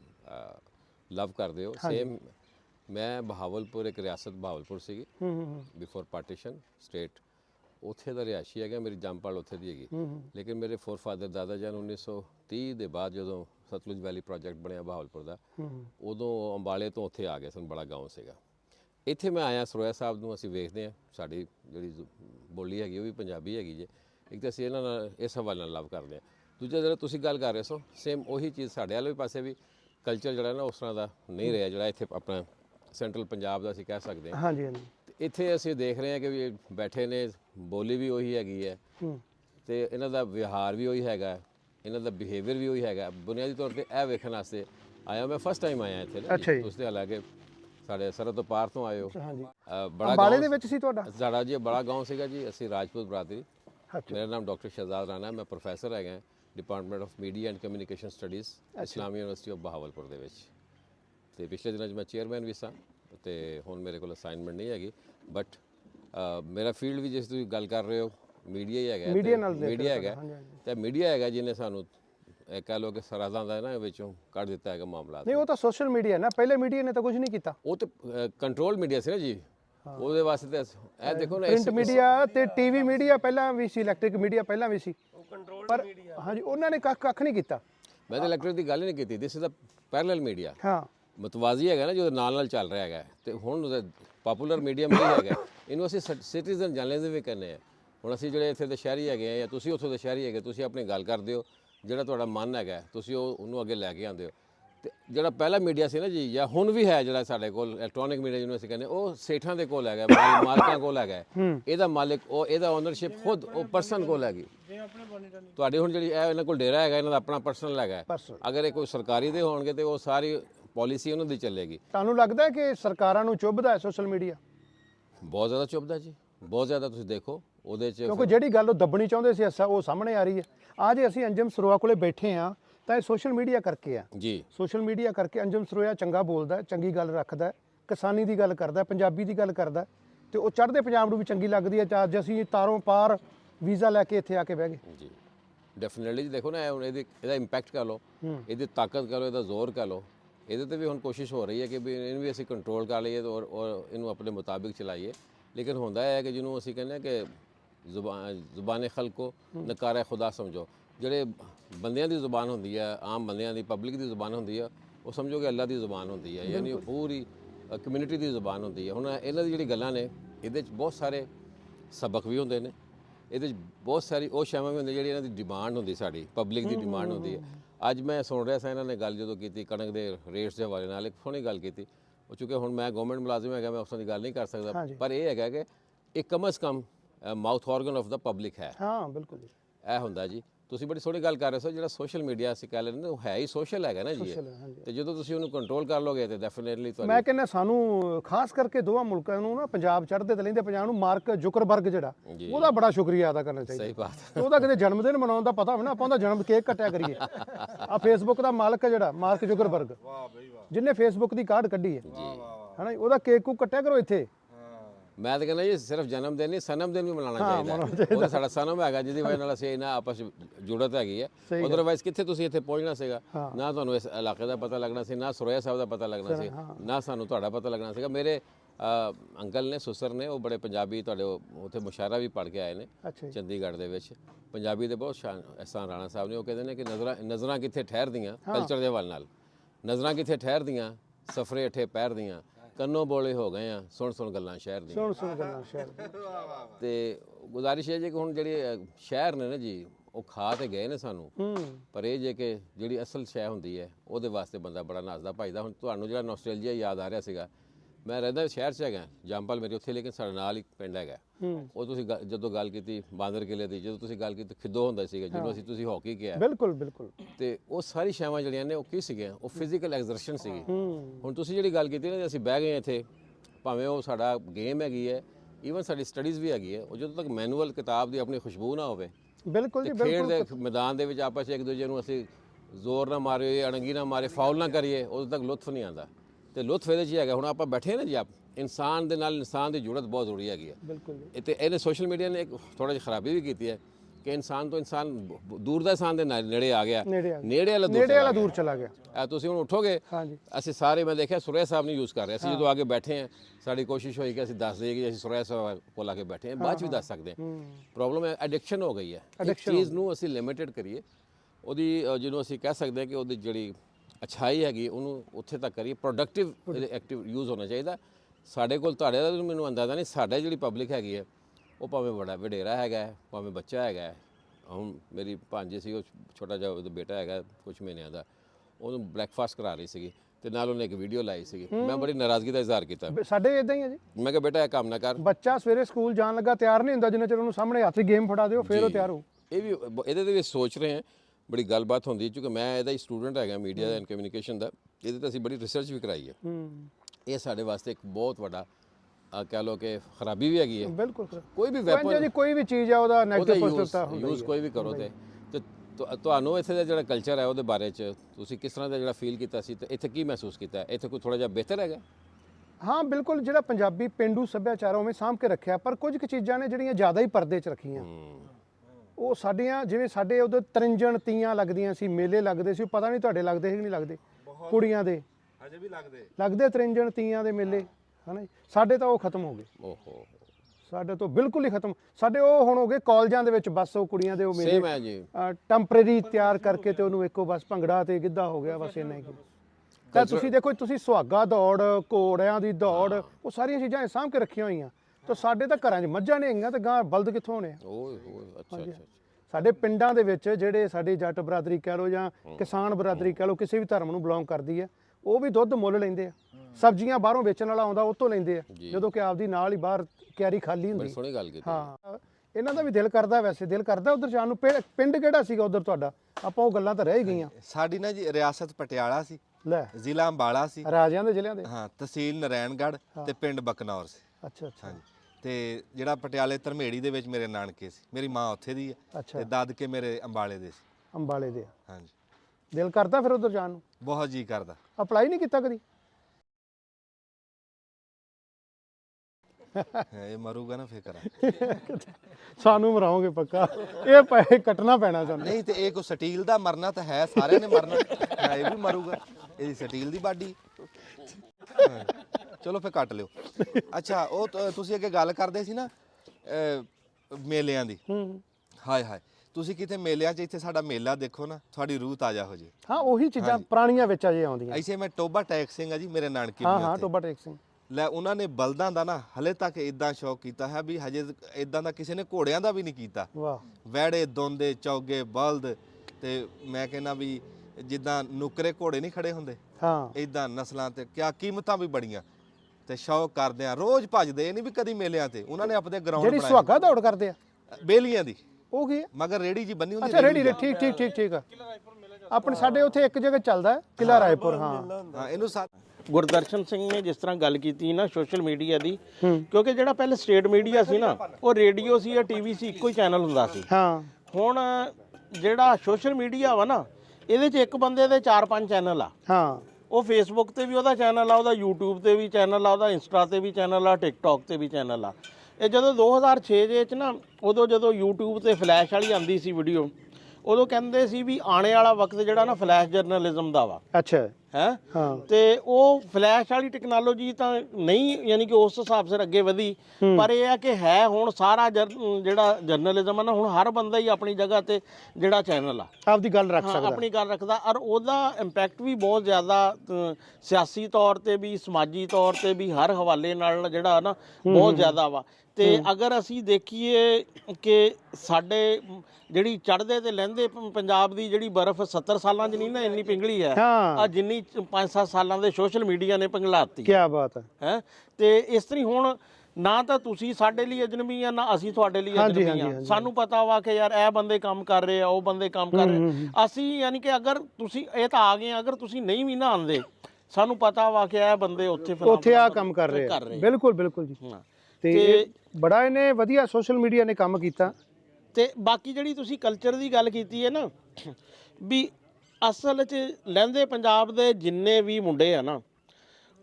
ਲਵ ਕਰਦੇ ਹੋ। ਸੇਮ ਮੈਂ ਬਹਾਵਲਪੁਰ ਇੱਕ ਰਿਆਸਤ ਬਹਾਵਲਪੁਰ ਸੀਗੀ। ਹੂੰ ਹੂੰ ਬਿਫੋਰ ਪਾਰਟੀਸ਼ਨ ਸਟੇਟ ਉੱਥੇ ਦਾ ਰਿਹਾਇਸ਼ੀ ਹੈਗਾ ਮੇਰੀ ਜੰਮਪਲ ਉੱਥੇ ਦੀ ਹੈਗੀ। ਲੇਕਿਨ ਮੇਰੇ ਫੋਰ ਫਾਦਰ ਦਾਦਾ ਜਾਨ 1930 ਦੇ ਬਾਅਦ ਜਦੋਂ ਸਤਲੁਜ ਵੈਲੀ ਪ੍ਰੋਜੈਕਟ ਬਣਿਆ ਬਹਾਵਲਪੁਰ ਦਾ ਉਦੋਂ ਅੰਬਾਲੇ ਤੋਂ ਉੱਥੇ ਆ ਗਏ ਸਨ ਬੜਾ ਗਾਉਂ ਸੀਗਾ। ਇੱਥੇ ਮੈਂ ਆਇਆ ਸਰੋਇਆ ਸਾਹਿਬ ਨੂੰ ਅਸੀਂ ਵੇਖਦੇ ਹਾਂ ਸਾਡੀ ਜਿਹੜੀ ਜ਼ੁ- ਬੋਲੀ ਹੈਗੀ ਉਹ ਵੀ ਪੰਜਾਬੀ ਹੈਗੀ ਜੇ। ਇੱਕ ਤਾਂ ਅਸੀਂ ਇਹਨਾਂ ਨਾਲ ਇਸ ਹਵਾਲੇ ਨਾਲ ਲਵ ਕਰਦੇ ਹਾਂ। ਦੂਜਾ ਜਿਹੜਾ ਤੁਸੀਂ ਗੱਲ ਕਰ ਰਹੇ ਸੋ ਸੇਮ ਉਹੀ ਚੀਜ਼ ਸਾਡੇ ਵਾਲੇ ਪਾਸੇ ਵੀ ਕਲਚਰ ਜਿਹੜਾ ਨਾ ਉਸ ਤਰ੍ਹਾਂ ਦਾ ਨਹੀਂ ਰਿਹਾ ਜਿਹੜਾ ਇੱਥੇ ਆਪਣਾ ਸੈਂਟਰਲ ਪੰਜਾਬ ਦਾ ਅਸੀਂ ਕਹਿ ਸਕਦੇ ਹਾਂ। ਹਾਂਜੀ ਹਾਂਜੀ। ਤੇ ਇੱਥੇ ਅਸੀਂ ਦੇਖ ਰਹੇ ਹਾਂ ਕਿ ਵੀ ਇਹ ਬੈਠੇ ਨੇ ਬੋਲੀ ਵੀ ਉਹੀ ਹੈਗੀ ਹੈ। ਹੂੰ। ਤੇ ਇਹਨਾਂ ਦਾ ਵਿਹਾਰ ਵੀ ਉਹੀ ਹੈਗਾ ਹੈ, ਇਹਨਾਂ ਦਾ ਬਿਹੇਵੀਅਰ ਵੀ ਉਹੀ ਹੈਗਾ। ਬੁਨਿਆਦੀ ਤੌਰ ਤੇ ਇਹ ਵੇਖਣ ਵਾਸਤੇ ਆਇਆ ਮੈਂ ਫਸਟ ਟਾਈਮ ਆਇਆ ਇੱਥੇ ਨਾ ਅੱਛਾ ਜੀ। ਤੁਸੀਂ ਹਾਲਾਂਕਿ ਸਾਡੇ ਸਰਹੱਦ ਤੋਂ ਪਾਰ ਤੋਂ ਆਏ ਹੋ। ਹਾਂਜੀ। ਅ, ਬੜਾ ਅੰਬਾਲੇ ਦੇ ਗਾਉਂ ਵਿੱਚ ਸੀ ਤੁਹਾਡਾ? ਸਾਡਾ ਜੀ ਬੜਾ ਗਾਉਂ ਸੀਗਾ ਜੀ ਅਸੀਂ ਰਾਜਪੂਤ ਬਰਾਦਰੀ। ਅੱਛਾ। ਮੇਰਾ ਨਾਮ ਡਾਕਟਰ ਸ਼ਹਜ਼ਾਦ ਰਾਣਾ ਹੈ ਮੈਂ ਪ੍ਰੋਫੈਸਰ ਹੈਗਾ department of media and communication studies Islamia university of Bahawalpur ਦੇ ਵਿੱਚ। ਤੇ ਪਿਛਲੇ ਦਿਨਾਂ 'ਚ ਮੈਂ ਚੇਅਰਮੈਨ ਵੀ ਸਾਂ ਤੇ ਹੁਣ ਮੇਰੇ ਕੋਲ ਅਸਾਈਨਮੈਂਟ ਨਹੀਂ ਹੈਗੀ। ਬਟ ਮੇਰਾ ਫੀਲਡ ਵੀ ਜਿਸ ਤੁਸੀਂ ਗੱਲ ਕਰ ਰਹੇ ਹੋ ਮੀਡੀਆ ਹੀ ਹੈਗਾ Media ਨਾਲ related ਮੀਡੀਆ ਹੈਗਾ ਹਾਂਜੀ, ਹਾਂਜੀ। ਤੇ ਮੀਡੀਆ ਹੈਗਾ ਜਿਹਨੇ ਸਾਨੂੰ ਇਹ ਕਹਿ ਲਓ ਕਿ ਸਰਹੱਦਾਂ ਦਾ ਨਾ ਵਿੱਚੋਂ ਕੱਢ ਦਿੱਤਾ ਹੈਗਾ ਮਾਮਲਾ ਨਹੀਂ ਉਹ ਤਾਂ ਸੋਸ਼ਲ ਮੀਡੀਆ ਨਾ। ਪਹਿਲੇ ਮੀਡੀਆ ਨੇ ਤਾਂ ਕੁਝ ਨਹੀਂ ਕੀਤਾ। ਉਹ ਤੇ ਕੰਟਰੋਲ ਮੀਡੀਆ ਸੀ ਨਾ ਜੀ। ਉਹਦੇ ਵਾਸਤੇ ਤੇ ਇਹ ਦੇਖੋ ਨਾ ਪ੍ਰਿੰਟ ਮੀਡੀਆ ਤੇ ਟੀਵੀ ਮੀਡੀਆ ਪਹਿਲਾਂ ਵੀ ਸੀ ਇਲੈਕਟ੍ਰਿਕ ਮੀਡੀਆ ਪਹਿਲਾਂ ਵੀ ਸੀ। ਉਹ ਕੰਟਰੋਲ ਪਰ ਹਾਂਜੀ ਉਹਨਾਂ ਨੇ ਕੱਖ ਕੱਖ ਨਹੀਂ ਕੀਤਾ। ਮੈਂ ਤਾਂ ਇਲੈਕਟ੍ਰਿਕ ਦੀ ਗੱਲ ਹੀ ਨਹੀਂ ਕੀਤੀ। This is a parallel media ਹਾਂ। ਮਤਵਾਜ਼ੀ ਹੈਗਾ ਨਾ ਜੋ ਨਾਲ ਨਾਲ ਚੱਲ ਰਿਹਾ ਹੈਗਾ। ਤੇ ਹੁਣ ਪਪੂਲਰ ਮੀਡੀਅਮ ਨਹੀਂ ਹੈਗਾ। ਇਹਨੂੰ ਅਸੀਂ ਸਿਟੀਜ਼ਨ ਜਰਨਲਿਜ਼ਮ ਵੀ ਕਹਿੰਦੇ ਆ ਹੁਣ ਅਸੀਂ ਜਿਹੜੇ ਇੱਥੇ ਦੇ ਸ਼ਹਿਰੀ ਹੈਗੇ ਆ ਜਾਂ ਤੁਸੀਂ ਉੱਥੋਂ ਦੇ ਸ਼ਹਿਰੀ ਹੈਗੇ ਤੁਸੀਂ ਆਪਣੀ ਗੱਲ ਕਰਦੇ ਹੋ। ਜਿਹੜਾ ਤੁਹਾਡਾ ਮਨ ਹੈਗਾ ਤੁਸੀਂ ਉਹ ਉਹਨੂੰ ਅੱਗੇ ਲੈ ਕੇ ਆਉਂਦੇ ਹੋ। ਤੇ ਜਿਹੜਾ ਪਹਿਲਾ ਮੀਡੀਆ ਸੀ ਨਾ ਜੀ ਜਾਂ ਹੁਣ ਵੀ ਹੈ ਜਿਹੜਾ ਸਾਡੇ ਕੋਲ ਇਲੈਕਟ੍ਰੋਨਿਕ ਮੀਡੀਆ ਜਿਹਨੂੰ ਅਸੀਂ ਕਹਿੰਦੇ ਉਹ ਸੇਠਾਂ ਦੇ ਕੋਲ ਹੈਗਾ ਮਾਲ- ਮਾਲਕਾਂ ਕੋਲ ਹੈਗਾ। ਇਹਦਾ ਮਾਲਕ ਉਹ ਇਹਦਾ ਓਨਰਸ਼ਿਪ ਖੁਦ ਉਹ ਪਰਸਨ ਕੋਲ ਹੈਗੀ। ਤੁਹਾਡੀ ਹੁਣ ਜਿਹੜੀ ਇਹ ਇਹਨਾਂ ਕੋਲ ਡੇਰਾ ਹੈਗਾ ਇਹਨਾਂ ਦਾ ਆਪਣਾ ਪਰਸਨਲ ਹੈਗਾ। Personal। ਅਗਰ ਇਹ ਕੋਈ ਸਰਕਾਰੀ ਦੇ ਹੋਣਗੇ ਤੇ ਉਹ ਸਾਰੀ ਪਾਲਿਸੀ ਉਹਨਾਂ ਦੀ ਚੱਲੇਗੀ। ਤੁਹਾਨੂੰ ਲੱਗਦਾ ਹੈ ਕਿ ਸਰਕਾਰਾਂ ਨੂੰ ਚੁੱਭਦਾ ਹੈ ਸੋਸ਼ਲ ਮੀਡੀਆ ਬਹੁਤ ਜ਼ਿਆਦਾ ਚੁੱਭਦਾ ਜੀ। ਬਹੁਤ ਜ਼ਿਆਦਾ ਤੁਸੀਂ ਦੇਖੋ। ਉਹਦੇ 'ਚ ਕਿਉਂਕਿ ਜਿਹੜੀ ਗੱਲ ਉਹ ਦੱਬਣੀ ਚਾਹੁੰਦੇ ਸੀ ਅਸਾ ਉਹ ਸਾਹਮਣੇ ਆ ਰਹੀ ਹੈ। ਆ ਜੇ ਅਸੀਂ ਅੰਜਮ ਸਰੋਆ ਕੋਲੇ ਬੈਠੇ ਆ ਤਾਂ ਇਹ ਸੋਸ਼ਲ ਮੀਡੀਆ ਕਰਕੇ ਆ। ਜੀ। ਸੋਸ਼ਲ ਮੀਡੀਆ ਕਰਕੇ ਅੰਜਮ ਸਰੋਇਆ ਚੰਗਾ ਬੋਲਦਾ ਚੰਗੀ ਗੱਲ ਰੱਖਦਾ ਕਿਸਾਨੀ ਦੀ ਗੱਲ ਕਰਦਾ ਪੰਜਾਬੀ ਦੀ ਗੱਲ ਕਰਦਾ ਤੇ ਉਹ ਚੜ੍ਹਦੇ ਪੰਜਾਬ ਨੂੰ ਵੀ ਚੰਗੀ ਲੱਗਦੀ ਹੈ ਅੱਜ ਅਸੀਂ ਤਾਰੋਂ ਪਾਰ ਵੀਜ਼ਾ ਲੈ ਕੇ ਇੱਥੇ ਆ ਕੇ ਬਹਿ ਗਏ। ਜੀ। ਡੈਫੀਨਿਟਲੀ ਦੇਖੋ ਨਾ ਹੁਣ ਇਹਦੀ ਇਹਦਾ ਇੰਪੈਕਟ ਕਰ ਲਓ। ਇਹਦੀ ਤਾਕਤ ਕਰ ਲਓ ਇਹਦਾ ਜ਼ੋਰ ਕਰ ਲਓ। ਇਹਦੇ ਤੇ ਵੀ ਹੁਣ ਕੋਸ਼ਿਸ਼ ਹੋ ਰਹੀ ਹੈ ਕਿ ਵੀ ਇਹਨੂੰ ਵੀ ਅਸੀਂ ਕੰਟਰੋਲ ਕਰ ਲਈਏ ਤੇ ਔਰ ਔਰ ਇਹਨੂੰ ਆਪਣੇ ਮੁਤਾਬਿਕ ਚਲਾਈਏ। ਲੇਕਿਨ ਹੁੰਦਾ ਹੈ ਕਿ ਜਿਹਨੂੰ ਅਸੀਂ ਕਹਿੰਦੇ ਹਾਂ ਕਿ ਜ਼ੁਬਾਨ ਜ਼ੁਬਾਨ ਖਲ ਕੋ ਨਕਾਰਾ ਖੁਦਾ ਸਮਝੋ। ਜਿਹੜੇ ਬੰਦਿਆਂ ਦੀ ਜ਼ੁਬਾਨ ਹੁੰਦੀ ਹੈ ਆਮ ਬੰਦਿਆਂ ਦੀ ਪਬਲਿਕ ਦੀ ਜ਼ੁਬਾਨ ਹੁੰਦੀ ਹੈ ਉਹ ਸਮਝੋ ਕਿ ਅੱਲਾ ਦੀ ਜ਼ੁਬਾਨ ਹੁੰਦੀ ਹੈ ਯਾਨੀ ਪੂਰੀ ਕਮਿਊਨਿਟੀ ਦੀ ਜ਼ੁਬਾਨ ਹੁੰਦੀ ਹੈ। ਹੁਣ ਇਹਨਾਂ ਦੀ ਜਿਹੜੀ ਗੱਲਾਂ ਨੇ ਇਹਦੇ 'ਚ ਬਹੁਤ ਸਾਰੇ ਸਬਕ ਵੀ ਹੁੰਦੇ ਨੇ। ਇਹਦੇ 'ਚ ਬਹੁਤ ਸਾਰੀ ਉਹ ਸ਼ਾਵਾਂ ਵੀ ਹੁੰਦੀਆਂ ਜਿਹੜੀ ਇਹਨਾਂ ਦੀ ਡਿਮਾਂਡ ਹੁੰਦੀ ਸਾਡੀ ਪਬਲਿਕ ਦੀ ਡਿਮਾਂਡ ਹੁੰਦੀ ਹੈ। ਅੱਜ ਮੈਂ ਸੁਣ ਰਿਹਾ ਸਾਂ ਇਹਨਾਂ ਨੇ ਗੱਲ ਜਦੋਂ ਕੀਤੀ ਕਣਕ ਦੇ ਰੇਟਸ ਦੇ ਹਵਾਲੇ ਨਾਲ ਇੱਕ ਸੋਹਣੀ ਗੱਲ ਕੀਤੀ। ਉਹ ਚੁੱਕੇ ਹੁਣ ਮੈਂ ਗਵਰਨਮੈਂਟ ਮੁਲਾਜ਼ਮ ਹੈਗਾ ਮੈਂ ਉਸ ਦੀ ਗੱਲ ਨਹੀਂ ਕਰ ਸਕਦਾ। ਪਰ ਇਹ ਹੈਗਾ ਕਿ ਇਹ ਕਮ ਅਜ਼ ਕਮ mouth organ of the public ਹੈ। ਹਾਂ ਬਿਲਕੁਲ ਜੀ। ਇਹ ਹੁੰਦਾ ਜੀ। ਤੁਸੀਂ ਬੜੀ ਸੋਹਣੀ ਗੱਲ ਕਰ ਰਹੇ ਹੋ ਜਿਹੜਾ ਸੋਸ਼ਲ ਮੀਡੀਆ ਅਸੀਂ ਕਹਿ ਲੈਂਦੇ ਉਹ ਹੈ ਹੀ ਸੋਸ਼ਲ ਹੈਗਾ ਨਾ ਜੀ। ਤੇ ਜਦੋਂ ਤੁਸੀਂ ਉਹਨੂੰ ਕੰਟਰੋਲ ਕਰ ਲੋਗੇ ਤੇ ਡੈਫੀਨਿਟਲੀ ਤੁਹਾਡੀ ਮੈਂ ਕਹਿੰਦਾ ਸਾਨੂੰ ਖਾਸ ਕਰਕੇ ਦੋਵਾਂ ਮੁਲਕਾਂ ਨੂੰ ਨਾ ਪੰਜਾਬ ਚੜ੍ਹਦੇ ਤੇ ਲੈਂਦੇ ਪੰਜਾਬ ਨੂੰ ਮਾਰਕ ਜੁਕਰਬਰਗ ਜਿਹੜਾ। ਉਹਦਾ ਬੜਾ ਸ਼ੁਕਰੀਆ ਅਦਾ ਕਰਨਾ ਚਾਹੀਦਾ। ਸਹੀ ਬਾਤ। ਉਹਦਾ ਕਿਤੇ ਜਨਮ ਦਿਨ ਮਨਾਉਣ ਦਾ ਪਤਾ ਹੋਵੇ ਨਾ ਆਪਾਂ ਉਹਦਾ ਜਨਮ ਕੇਕ ਕੱਟਿਆ ਕਰੀਏ। ਆ ਫੇਸਬੁੱਕ ਦਾ ਮਾਲਕ ਹੈ ਜਿਹੜਾ ਮਾਰਕ ਜੁਕਰਬਰਗ। ਵਾਹ ਬਈ ਵਾਹ। ਜਿਨੇ ਫੇਸਬੁੱਕ ਦੀ ਕਾਰਡ ਕੱਢੀ ਹੈ। ਹਨਾ ਜੀ, ਉਹਦਾ ਕੇਕ ਕੂ ਕੱਟਿਆ ਕਰੋ ਇੱਥੇ। ਮੈਂ ਤਾਂ ਕਹਿੰਦਾ ਜੀ ਸਿਰਫ ਜਨਮ ਦਿਨ ਨਹੀਂ ਸਨਮ ਦਿਨ ਵੀ ਮਨਾਉਣਾ ਚਾਹੀਦਾ। ਉਹ ਸਾਡਾ ਸਨਮ ਹੈਗਾ ਜਿਹਦੀ ਵਜ੍ਹਾ ਨਾਲ ਅਸੀਂ ਨਾ ਆਪਸ ਜੁੜਤ ਹੈਗੀ ਹੈ ਅਦਰਵਾਈਜ਼ ਕਿੱਥੇ ਤੁਸੀਂ ਇੱਥੇ ਪਹੁੰਚਣਾ ਸੀਗਾ? ਨਾ ਤੁਹਾਨੂੰ ਇਸ ਇਲਾਕੇ ਦਾ ਪਤਾ ਲੱਗਣਾ ਸੀ ਨਾ ਸੁਰੇਆ ਸਾਹਿਬ ਦਾ ਪਤਾ ਲੱਗਣਾ ਸੀ ਨਾ ਸਾਨੂੰ ਤੁਹਾਡਾ ਪਤਾ ਲੱਗਣਾ ਸੀਗਾ। ਮੇਰੇ ਅੰਕਲ ਨੇ ਸੁਸਰ ਨੇ ਉਹ ਬੜੇ ਪੰਜਾਬੀ ਤੁਹਾਡੇ ਉੱਥੇ ਮੁਸ਼ਾਰਾ ਵੀ ਪੜ੍ਹ ਕੇ ਆਏ ਨੇ ਚੰਡੀਗੜ੍ਹ ਦੇ ਵਿੱਚ। ਪੰਜਾਬੀ ਦੇ ਬਹੁਤ ਸ਼ਾਨ ਅਹਿਸਾਨ ਰਾਣਾ ਸਾਹਿਬ ਨੇ ਉਹ ਕਹਿੰਦੇ ਨੇ ਕਿ ਨਜ਼ਰਾਂ ਨਜ਼ਰਾਂ ਕਿੱਥੇ ਠਹਿਰਦੀਆਂ ਕਲਚਰ ਦੇ ਵੱਲ ਨਾਲ। ਨਜ਼ਰਾਂ ਕਿੱਥੇ ਠਹਿਰਦੀਆਂ ਸਫਰੇ ਅਠੇ ਪੈਰ ਦੀਆਂ। ਕੰਨੋਂ ਬੋਲੇ ਹੋ ਗਏ ਆ ਸੁਣ ਸੁਣ ਗੱਲਾਂ ਸ਼ਹਿਰ ਦੀਆਂ। ਸੁਣ ਸੁਣ ਗੱਲਾਂ ਸ਼ਾਇਦ ਤੇ ਗੁਜ਼ਾਰਿਸ਼ ਹੈ ਜੀ ਕਿ ਹੁਣ ਜਿਹੜੇ ਅ, ਸ਼ਹਿਰ ਨੇ ਨਾ ਜੀ ਉਹ ਖਾ ਤੇ ਗਏ ਨੇ ਸਾਨੂੰ। ਹੂੰ। ਪਰ ਇਹ ਜੇ ਕਿ ਜਿਹੜੀ ਅਸਲ ਸ਼ੈ ਹੁੰਦੀ ਹੈ ਉਹਦੇ ਵਾਸਤੇ ਬੰਦਾ ਬੜਾ ਨੱਚਦਾ ਭਜਦਾ ਹੁਣ ਤੁਹਾਨੂੰ ਜਿਹੜਾ ਨਾਸਟੈਲਜੀਆ ਯਾਦ ਆ ਰਿਹਾ ਸੀਗਾ ਮੈਂ ਰਹਿੰਦਾ ਸ਼ਹਿਰ 'ਚ ਹੈਗਾ ਜੰਪਲ ਮੇਰੇ ਉੱਥੇ ਲੇਕਿਨ ਸਾਡੇ ਨਾਲ ਹੀ ਪਿੰਡ ਹੈਗਾ। ਉਹ ਤੁਸੀਂ ਜਦੋਂ ਗੱਲ ਕੀਤੀ ਬਾਂਦਰ ਕਿਲੇ ਦੀ ਜਦੋਂ ਤੁਸੀਂ ਗੱਲ ਕੀਤੀ ਖਿੱਦੋ ਹੁੰਦਾ ਸੀਗਾ ਜਿਹਨੂੰ ਅਸੀਂ ਤੁਸੀਂ ਹਾਕੀ ਕਿਹਾ। ਬਿਲਕੁਲ ਬਿਲਕੁਲ। ਤੇ ਉਹ ਸਾਰੀ ਸ਼ੈਵਾਂ ਜਿਹੜੀਆਂ ਨੇ ਉਹ ਕੀ ਸੀਗੀਆਂ? ਉਹ ਫਿਜ਼ੀਕਲ ਐਗਜ਼ਰਸ਼ਨ ਸੀਗੀ। ਹੂੰ। ਹੁਣ ਤੁਸੀਂ ਜਿਹੜੀ ਗੱਲ ਕੀਤੀ ਨਾ ਅਸੀਂ ਬਹਿ ਗਏ ਹਾਂ ਇੱਥੇ ਭਾਵੇਂ ਉਹ ਸਾਡਾ ਗੇਮ ਹੈਗੀ ਹੈ ਈਵਨ ਸਾਡੀ ਸਟੱਡੀਜ਼ ਵੀ ਹੈਗੀ ਹੈ ਉਹ ਜਦੋਂ ਤੱਕ ਮੈਨੂਅਲ ਕਿਤਾਬ ਦੀ ਆਪਣੀ ਖੁਸ਼ਬੂ ਨਾ ਹੋਵੇ ਬਿਲਕੁਲ ਜੀ ਤੇ ਖੇਡ ਬਿਲਕੁਲ। ਦੇ ਮੈਦਾਨ ਦੇ ਵਿੱਚ ਆਪਸ 'ਚ ਇੱਕ ਦੂਜੇ ਨੂੰ ਅਸੀਂ ਜ਼ੋਰ ਨਾ ਮਾਰੀਏ ਅਣਗੀ ਨਾ ਮਾਰੇ ਫਾਉਲ ਨਾ ਕਰੀਏ ਉਦੋਂ ਤੱਕ ਲੁਤਫ ਨਹੀਂ ਆਉਂਦਾ। ਤੇ ਲੁਤਫ ਇਹਦੇ 'ਚ ਹੀ ਹੈਗਾ। ਹੁਣ ਆਪਾਂ ਬੈਠੇ ਨਾ ਜੀ ਆਪ ਇਨਸਾਨ ਦੇ ਨਾਲ ਇਨਸਾਨ ਦੀ ਜੁੜਤ ਬਹੁਤ ਜ਼ਰੂਰੀ ਹੈਗੀ ਹੈ ਬਿਲਕੁਲ ਜੀ। ਇਹ ਤੇ ਇਹਨੇ ਸੋਸ਼ਲ ਮੀਡੀਆ ਨੇ ਇੱਕ ਥੋੜਾ ਜਿਹਾ ਖਰਾਬੀ ਵੀ ਕੀਤੀ ਹੈ ਕਿ ਇਨਸਾਨ ਤੋਂ ਇਨਸਾਨ ਦੂਰ ਦਾ ਇਨਸਾਨ ਦੇ ਨੇੜੇ ਆ ਗਿਆ। ਨੇੜੇ ਆ ਗਿਆ। ਨੇੜੇ ਵਾਲਾ ਦੂਰ ਨੇੜੇ ਵਾਲਾ। ਦੂਰ ਚਲਾ ਗਿਆ। ਆ ਤੁਸੀਂ ਹੁਣ ਉੱਠੋਗੇ ਹਾਂਜੀ। ਅਸੀਂ ਸਾਰੇ ਮੈਂ ਦੇਖਿਆ ਸੁਰੇਆ ਸਾਹਿਬ ਨਹੀਂ ਯੂਜ਼ ਕਰ ਰਹੇ ਅਸੀਂ ਜਦੋਂ ਆਗੇ ਬੈਠੇ ਹਾਂ ਸਾਡੀ ਕੋਸ਼ਿਸ਼ ਹੋਈ ਕਿ ਅਸੀਂ ਦੱਸ ਦਈਏ ਕਿ ਅਸੀਂ ਸੁਰੇਆ ਸਾਹਿਬ ਕੋਲ ਆ ਕੇ ਬੈਠੇ ਹਾਂ। ਬਾਅਦ ਚ ਵੀ ਦੱਸ ਸਕਦੇ ਹਾਂ। ਹੂੰ। ਪ੍ਰੋਬਲਮ ਹੈ ਐਡਿਕਸ਼ਨ ਹੋ ਗਈ ਹੈ। ਇੱਕ ਚੀਜ਼ ਨੂੰ ਅਸੀਂ ਲਿਮਿਟਿਡ ਕਰੀਏ। ਉਹਦੀ ਅ, ਜਿਹਨੂੰ ਅਸੀਂ ਕਹਿ ਸਕਦੇ ਹਾਂ ਕਿ ਉਹਦੀ ਜਿਹੜੀ ਅਛਾਈ ਹੈਗੀ ਉਹਨੂੰ ਉੱਥੇ ਤੱਕ ਕਰੀਏ। ਪ੍ਰੋਡਕਟਿਵ ਐਕਟਿਵ ਯੂਜ਼ ਹੋਣਾ ਚਾਹੀਦਾ। ਸਾਡੇ ਕੋਲ ਤੁਹਾਡੇ ਦਾ ਮੈਨੂੰ ਅੰਦਾਜ਼ਾ ਨਹੀਂ ਸਾਡੇ ਜਿਹੜੀ ਪਬਲਿਕ ਹੈਗੀ ਹੈ ਉਹ ਭਾਵੇਂ ਵੱਡਾ ਵਡੇਰਾ ਹੈਗਾ ਹੈ, ਭਾਵੇਂ ਬੱਚਾ ਹੈਗਾ ਹੈ। ਹੁਣ ਮੇਰੀ ਭਾਂਜੀ ਸੀ ਉਹ ਛੋਟਾ ਜਿਹਾ ਉਹਦਾ ਬੇਟਾ ਹੈਗਾ ਕੁਝ ਮਹੀਨਿਆਂ ਦਾ ਉਹਨੂੰ ਬ੍ਰੈਕਫਾਸਟ ਕਰਾ ਰਹੀ ਸੀਗੀ ਤੇ ਨਾਲ ਉਹਨੇ ਇੱਕ ਵੀਡੀਓ ਲਾਈ ਸੀਗੀ। ਮੈਂ ਬੜੀ ਨਾਰਾਜ਼ਗੀ ਦਾ ਇਜ਼ਹਾਰ ਕੀਤਾ। ਸਾਡੇ ਇਦਾਂ ਹੀ ਆ ਜੀ। ਮੈਂ ਕਿਹਾ ਬੇਟਾ ਇਹ ਕੰਮ ਨਾ ਕਰ। ਬੱਚਾ ਸਵੇਰੇ ਸਕੂਲ ਜਾਣ ਲੱਗਾ ਤਿਆਰ ਨਹੀਂ ਹੁੰਦਾ ਜਿੰਨਾ ਚਿਰ ਉਹਨੂੰ ਸਾਹਮਣੇ ਹੱਥ ਗੇਮ ਫੜਾ ਦਿਓ ਫਿਰ ਉਹ ਤਿਆਰ ਹੋਊ ਇਹ ਵੀ ਇਹਦੇ ਤੇ ਵੀ ਸੋਚ ਰਹੇ ਹਾਂ। ਬੜੀ ਗੱਲਬਾਤ ਹੁੰਦੀ ਕਿਉਂਕਿ ਮੈਂ ਇਹਦਾ ਹੀ ਸਟੂਡੈਂਟ ਹੈਗਾ ਮੀਡੀਆ ਐਂਡ ਕਮਿਊਨੀਕੇਸ਼ਨ ਦਾ ਇਹਦੇ ਤੇ ਅਸੀਂ ਬੜੀ ਰਿਸਰਚ ਵੀ ਕਰਾਈ ਹੈ। ਹੂੰ। ਇਹ ਸਾਡੇ ਵਾਸਤੇ ਇੱਕ ਬਹੁਤ ਵੱਡਾ ਕਹਿ ਲਓ ਕਿ ਖਰਾਬੀ ਵੀ ਹੈਗੀ ਹੈ। ਬਿਲਕੁਲ ਕੋਈ ਵੀ ਵੈਪਨ ਜੀ ਕੋਈ ਵੀ ਚੀਜ਼ ਆ ਉਹਦਾ ਨੈਗੇਟਿਵ ਪੋਜ਼ਿਟਿਵ ਤਾਂ ਹੁੰਦਾ ਯੂਜ਼ ਕੋਈ ਵੀ ਕਰੋ ਤੇ। ਤੁਹਾਨੂੰ ਇੱਥੇ ਦਾ ਜਿਹੜਾ ਕਲਚਰ ਹੈ ਉਹਦੇ ਬਾਰੇ ਚ ਤੁਸੀਂ ਕਿਸ ਤਰ੍ਹਾਂ ਦਾ ਜਿਹੜਾ ਫੀਲ ਕੀਤਾ ਸੀ ਤੇ ਇੱਥੇ ਕੀ ਮਹਿਸੂਸ ਕੀਤਾ ਇੱਥੇ ਕੋਈ ਥੋੜਾ ਜਿਹਾ ਬਿਹਤਰ ਹੈਗਾ? ਹਾਂ ਬਿਲਕੁਲ ਜਿਹੜਾ ਪੰਜਾਬੀ ਪਿੰਡੂ ਸੱਭਿਆਚਾਰ ਉਵੇਂ ਸਾਂਭ ਕੇ ਰੱਖਿਆ ਪਰ ਕੁਝ ਕੁ ਚੀਜ਼ਾਂ ਨੇ ਜਿਹੜੀਆਂ ਜ਼ਿਆਦਾ ਹੀ ਪਰਦੇ 'ਚ ਰੱਖੀਆਂ। ਉਹ ਸਾਡੀਆਂ ਜਿਵੇਂ ਸਾਡੇ ਉਧਰ ਤਰਿੰਜਣ ਤੀਆਂ ਲੱਗਦੀਆਂ ਸੀ ਮੇਲੇ ਲੱਗਦੇ ਸੀ ਪਤਾ ਨਹੀਂ ਤੁਹਾਡੇ ਲੱਗਦੇ ਸੀ ਕਿ ਨਹੀਂ ਲੱਗਦੇ? ਕੁੜੀਆਂ ਦੇ। ਅਜੇ ਵੀ ਲੱਗਦੇ। ਲੱਗਦੇ ਤਰਿੰਜਣ ਤੀਆਂ ਦੇ ਮੇਲੇ ਹਨਾ ਜੀ? ਸਾਡੇ ਤਾਂ ਉਹ ਖਤਮ ਹੋ ਗਏ। ਓਹੋ। ਸਾਡੇ ਤੋਂ ਬਿਲਕੁਲ ਹੀ ਖਤਮ। ਸਾਡੇ ਉਹ ਹੁਣ ਹੋ ਗਏ ਕਾਲਜਾਂ ਦੇ ਵਿੱਚ ਬਸ ਉਹ ਕੁੜੀਆਂ ਦੇ ਉਹ ਮੇਲੇ। ਸੇਮ ਹੈ ਜੀ। ਟੈਂਪਰੇਰੀ ਤਿਆਰ ਕਰਕੇ ਤੇ ਉਹਨੂੰ ਇੱਕੋ ਬਸ ਭੰਗੜਾ ਤੇ ਗਿੱਧਾ ਹੋ ਗਿਆ ਬਸ ਇੰਨਾ ਹੀ। ਤਾਂ ਤੁਸੀਂ ਦੇਖੋ ਤੁਸੀਂ ਸੁਹਾਗਾ ਦੌੜ ਘੋੜਿਆਂ ਦੀ ਦੌੜ ਉਹ ਸਾਰੀਆਂ ਚੀਜ਼ਾਂ ਇਹ ਸਾਂਭ ਕੇ ਰੱਖੀਆਂ ਹੋਈਆਂ। ਤਾਂ ਸਾਡੇ ਤਾਂ ਘਰਾਂ 'ਚ ਮੱਝਾਂ ਨਹੀਂ ਹੈਗੀਆਂ ਤੇ ਗਾਂ ਬਲਦ ਕਿੱਥੋਂ ਹੋਣੇ ਆ? ਓਏ ਹੋਏ ਅੱਛਾ ਅੱਛਾ ਸਾਡੇ ਪਿੰਡਾਂ ਦੇ ਵਿੱਚ ਜਿਹੜੇ ਸਾਡੇ ਜੱਟ ਬਰਾਦਰੀ ਕਹਿ ਲਓ ਜਾਂ ਕਿਸਾਨ ਬਰਾਦਰੀ ਕਹਿ ਲਓ ਕਿਸੇ ਵੀ ਧਰਮ ਨੂੰ ਬਿਲੋਂਗ ਕਰਦੀ ਹੈ ਉਹ ਵੀ ਦੁੱਧ ਮੁੱਲ ਲੈਂਦੇ ਆ। ਸਬਜ਼ੀਆਂ ਬਾਹਰੋਂ ਵੇਚਣ ਵਾਲਾ ਆਉਂਦਾ ਉਹ ਤੋਂ ਲੈਂਦੇ ਆ। ਜਦੋਂ ਕਿ ਆਪਦੀ ਨਾਲ ਹੀ ਬਾਹਰ ਕਿਆਰੀ ਖਾਲੀ ਹੁੰਦੀ। ਬੜੀ ਸੋਹਣੀ ਗੱਲ ਕੀਤੀ। ਹਾਂ। ਇਹਨਾਂ ਦਾ ਵੀ ਦਿਲ ਕਰਦਾ ਵੈਸੇ ਦਿਲ ਕਰਦਾ ਉਧਰ ਜਾਣ ਨੂੰ। ਪਿੰ- ਪਿੰਡ ਕਿਹੜਾ ਸੀਗਾ ਉਧਰ ਤੁਹਾਡਾ? ਆਪਾਂ ਉਹ ਗੱਲਾਂ ਤਾਂ ਰਹਿ ਹੀ ਗਈਆਂ। ਸਾਡੀ ਨਾ ਜੀ ਰਿਆਸਤ ਪਟਿਆਲਾ ਸੀ। ਲੈ। ਜ਼ਿਲ੍ਹਾ ਅੰਬਾਲਾ ਸੀ। ਰਾਜਿਆਂ ਦੇ ਜ਼ਿਲ੍ਹਿਆਂ ਦੇ? ਹਾਂ ਤਹਿਸੀਲ ਨਰੈਣਗੜ੍ਹ ਤੇ ਪਿੰਡ ਬਕਨੌਰ ਸੀ। ਅੱਛਾ ਅੱਛਾ। ਹਾਂਜੀ। ਤੇ ਜਿਹੜਾ ਪਟਿਆਲੇ ਧਰਮੇੜੀ ਦੇ ਵਿੱਚ ਮੇਰੇ ਨਾਨਕੇ ਸੀ। ਮੇਰੀ ਮਾਂ ਉੱਥੇ ਦੀ ਹੈ ਅੱਛਾ। ਤੇ ਦਾਦਕੇ ਮੇਰੇ ਅੰਬਾਲੇ ਦੇ ਸੀ। ਅੰਬਾਲੇ ਦੇ ਆ। ਹਾਂਜੀ। ਦਿਲ ਕਰਦਾ ਫਿਰ ਉਧਰ ਜਾਣ ਨੂੰ? ਬਹੁਤ ਜੀ ਕਰਦਾ। ਅਪਲਾਈ ਨਹੀਂ ਕੀਤਾ ਕਦੀ? ਇਹ ਮਰੂਗਾ ਨਾ ਫਿਕਰ ਸਾਨੂੰ ਮਰਾਓਗੇ ਪੱਕਾ। ਇਹ ਪੈਸੇ ਕੱਟਣਾ ਪੈਣਾ ਸਾਨੂੰ। ਨਹੀਂ ਤੇ ਇਹ ਕੋ ਸਟੀਲ ਦਾ ਮਰਨਾ ਤਾਂ ਹੈ ਸਾਰਿਆਂ ਨੇ ਮਰਨਾ। ਹਾਂ, ਇਹ ਵੀ ਮਰੂਗਾ। ਇਹਦੀ ਸਟੀਲ ਦੀ ਬਾਡੀ। ਚਲੋ ਫੇ ਕੱਟ ਲਿਓ। ਅੱਛਾ ਉਹ ਤ- ਤੁਸੀਂ ਅੱਗੇ ਗੱਲ ਕਰਦੇ ਸੀ ਨਾ ਅਹ, ਮੇਲਿਆਂ ਦੀ। ਹੂੰ। ਹਾਏ ਹਾਏ ਤੁਸੀਂ ਕਿਤੇ ਮੇਲਿਆਂ 'ਚ ਇੱਥੇ ਸਾਡਾ ਮੇਲਾ ਦੇਖੋ ਨਾ ਤੁਹਾਡੀ ਰੂਹ ਤਾਜ਼ਾ ਹੋ ਜੇ। ਹਾਂ ਉਹੀ ਚੀਜ਼ਾਂ ਪੁਰਾਣੀਆਂ ਵਿੱਚ ਅਜੇ ਆਉਂਦੀਆਂ। ਐਸੇ ਮੈਂ ਟੋਬਾ ਟੈਕ ਸਿੰਘ ਆ ਜੀ ਮੇਰੇ ਨਾਨਕੇ ਹਾਂ ਵੀ ਹਾਂ ਉੱਥੇ। ਟੋਬਾ ਟੇਕ ਸਿੰਘ। ਲੈ ਉਹਨਾਂ ਨੇ ਬਲਦਾਂ ਦਾ ਨਾ ਹਲੇ ਤੱਕ ਇਦਾਂ ਸ਼ੌਕ ਕੀਤਾ ਹੈ ਵੀ ਹਜੇ ਇਦਾਂ ਦਾ ਕਿਸੇ ਨੇ ਘੋੜਿਆਂ ਦਾ ਵੀ ਨਹੀਂ ਕੀਤਾ। ਵਾਹ। ਵੈੜੇ ਦੋਂਦੇ ਚੌਗੇ ਬਲਦ ਤੇ ਮੈਂ ਕਹਿੰਦਾ ਵੀ ਜਿੱਦਾਂ ਨੁਕਰੇ ਘੋੜੇ ਨਹੀਂ ਖੜੇ ਹੁੰਦੇ ਹਾਂ। ਇਦਾਂ ਨਸਲਾਂ ਤੇ ਕਿਆ ਕੀਮਤਾਂ ਵੀ ਬੜੀਆਂ। ਤੇ ਸ਼ੌਕ ਕਰਦੇ ਆ। ਰੋਜ਼ ਭੱਜਦੇ ਇਹ ਨਹੀਂ ਵੀ ਕਦੀ ਮੇਲਿਆਂ ਤੇ। ਉਹਨਾਂ ਨੇ ਆਪਣੇ ਗਰਾਊਂਡ ਜਿਹੜੀ ਬਣਾਏ। ਸੁਹਾਗਾ ਦੌੜ ਕਰਦੇ ਆ। ਬੇਲੀਆਂ ਦੀ। ਉਹ ਕੀ ਹੈ ਮਗਰ ਰੇੜੀ ਜੀ ਬੰਨੀ ਹੁੰਦੀ ਅੱਛਾ ਰੈਡੀ ਠੀਕ ਠੀਕ ਠੀਕ ਠੀਕ ਆ। ਆਪਣੇ ਸਾਡੇ ਉੱਥੇ ਇੱਕ ਜਗ੍ਹਾ ਚੱਲਦਾ ਹੈ, ਕਿਲ੍ਹਾ ਰਾਏਪੁਰ ਹਾਂ। ਹਾਂ ਇਹਨੂੰ ਗੁਰਦਰਸ਼ਨ ਸਿੰਘ ਨੇ ਜਿਸ ਤਰ੍ਹਾਂ ਗੱਲ ਕੀਤੀ ਨਾ ਸੋਸ਼ਲ ਮੀਡੀਆ ਦੀ ਕਿਉਂਕਿ ਜਿਹੜਾ ਪਹਿਲੇ ਸਟੇਟ ਮੀਡੀਆ ਸੀ ਨਾ ਉਹ ਰੇਡੀਓ ਸੀ ਜਾਂ ਟੀਵੀ ਸੀ ਇੱਕੋ ਹੀ ਚੈਨਲ ਹੁੰਦਾ ਸੀ। ਹਾਂ। ਹੁਣ ਜਿਹੜਾ ਸੋਸ਼ਲ ਮੀਡੀਆ ਵਾ ਨਾ ਇਹਦੇ 'ਚ ਇੱਕ ਬੰਦੇ ਦੇ 4-5 ਚੈਨਲ ਆ। ਹਾਂ। ਉਹ ਫੇਸਬੁੱਕ ਤੇ ਵੀ ਉਹਦਾ ਚੈਨਲ ਆ, ਉਹਦਾ YouTube ਤੇ ਵੀ ਚੈਨਲ ਆ, ਉਹਦਾ ਇੰਸਟਾ ਤੇ ਵੀ ਚੈਨਲ ਆ ਟਿਕਟੌਕ ਤੇ ਵੀ ਚੈਨਲ ਆ। ਇਹ ਜਦੋਂ 2006 ਦੇ ਵਿੱਚ ਨਾ, ਉਦੋਂ ਜਦੋਂ YouTube ਤੇ ਫਲੈਸ਼ ਵਾਲੀ ਆਂਦੀ ਸੀ ਵੀਡੀਓ ਉਦੋਂ ਕਹਿੰਦੇ ਸੀ ਵੀ ਆਉਣੇ ਵਾਲਾ ਵਕਤ ਜਿਹੜਾ ਨਾ ਫਲੈਸ਼ ਜਰਨਲਿਜ਼ਮ ਦਾ ਵਾ। ਅੱਛਾ। ਹੈ? ਹਾਂ। ਤੇ ਉਹ ਫਲੈਸ਼ ਵਾਲੀ ਟੈਕਨੋਲੋਜੀ ਤਾਂ ਨਹੀਂ ਯਾਨੀ ਕਿ ਉਸ ਹਿਸਾਬ ਸਿਰ ਅੱਗੇ ਵਧੀ। ਪਰ ਇਹ ਹੈ ਕਿ ਹੈ ਹੁਣ ਸਾਰਾ ਜਿਹੜਾ ਜਰਨਲਿਜ਼ਮ ਹੈ ਨਾ ਹੁਣ ਹਰ ਬੰਦਾ ਹੀ ਆਪਣੀ ਜਗ੍ਹਾ ਤੇ ਜਿਹੜਾ ਚੈਨਲ ਆ। ਆਪਦੀ ਗੱਲ ਰੱਖ ਸਕਦਾ। ਆਪਣੀ ਗੱਲ ਰੱਖਦਾ। ਔਰ ਉਹਦਾ ਇੰਪੈਕਟ ਵੀ ਬਹੁਤ ਜ਼ਿਆਦਾ ਸਿਆਸੀ ਤੌਰ ਤੇ ਵੀ ਸਮਾਜੀ ਤੌਰ ਤੇ ਵੀ ਹਰ ਹਵਾਲੇ ਨਾਲ ਜਿਹੜਾ ਨਾ ਬਹੁਤ ਜ਼ਿਆਦਾ ਵਾ। ਤੇ ਅਗਰ ਅਸੀਂ ਦੇਖੀਏ ਕਿ ਸਾਡੇ ਜਿਹੜੀ ਚੜ੍ਹਦੇ ਤੇ ਲਹਿੰਦੇ ਪੰਜਾਬ ਦੀ ਜਿਹੜੀ ਬਰਫ਼ 70 ਸਾਲਾਂ 'ਚ ਨਹੀਂ ਨਾ ਇੰਨੀ ਪਿੰਗਲੀ ਹਾਂ ਆ ਜਿੰਨੀ 5-7 ਸਾਲਾਂ ਦੇ ਸੋਸ਼ਲ ਮੀਡੀਆ ਨੇ ਪਿੰਗਲਾਤੀ। ਕੀ ਬਾਤ ਹੈ। ਹੈ? ਤੇ ਇਸ ਤਰ੍ਹਾਂ ਹੀ ਹੁਣ ਨਾ ਤਾਂ ਤੁਸੀਂ ਸਾਡੇ ਲਈ ਅਜਨਬੀ ਆ ਨਾ ਅਸੀਂ ਤੁਹਾਡੇ ਲਈ ਅਜਨਬੀ ਆ। ਸਾਨੂੰ ਪਤਾ ਵਾ ਕਿ ਯਾਰ ਇਹ ਬੰਦੇ ਕੰਮ ਕਰ ਰਹੇ ਆ ਉਹ ਬੰਦੇ ਕੰਮ ਕਰ ਰਹੇ। ਅਸੀਂ ਯਾਨੀ ਕਿ ਅਗਰ ਤੁਸੀਂ ਇਹ ਤਾਂ ਆ ਗਏ ਅਗਰ ਤੁਸੀਂ ਨਹੀਂ ਵੀ ਨਾ ਆਉਂਦੇ ਸਾਨੂੰ ਪਤਾ ਵਾ ਕਿ ਇਹ ਬੰਦੇ ਉੱਥੇ ਉੱਥੇ ਆ ਕੰਮ ਕਰ ਰਹੇ ਆ। ਬਿਲਕੁਲ ਬਿਲਕੁਲ ਜੀ। ਤੇ ਬੜਾ ਇਹਨੇ ਵਧੀਆ ਸੋਸ਼ਲ ਮੀਡੀਆ ਨੇ ਕੰਮ ਕੀਤਾ। ਤੇ ਬਾਕੀ ਜਿਹੜੀ ਤੁਸੀਂ ਕਲਚਰ ਦੀ ਗੱਲ ਕੀਤੀ ਹੈ ਨਾ ਵੀ ਅਸਲ 'ਚ ਲਹਿੰਦੇ ਪੰਜਾਬ ਦੇ ਜਿੰਨੇ ਵੀ ਮੁੰਡੇ ਆ ਨਾ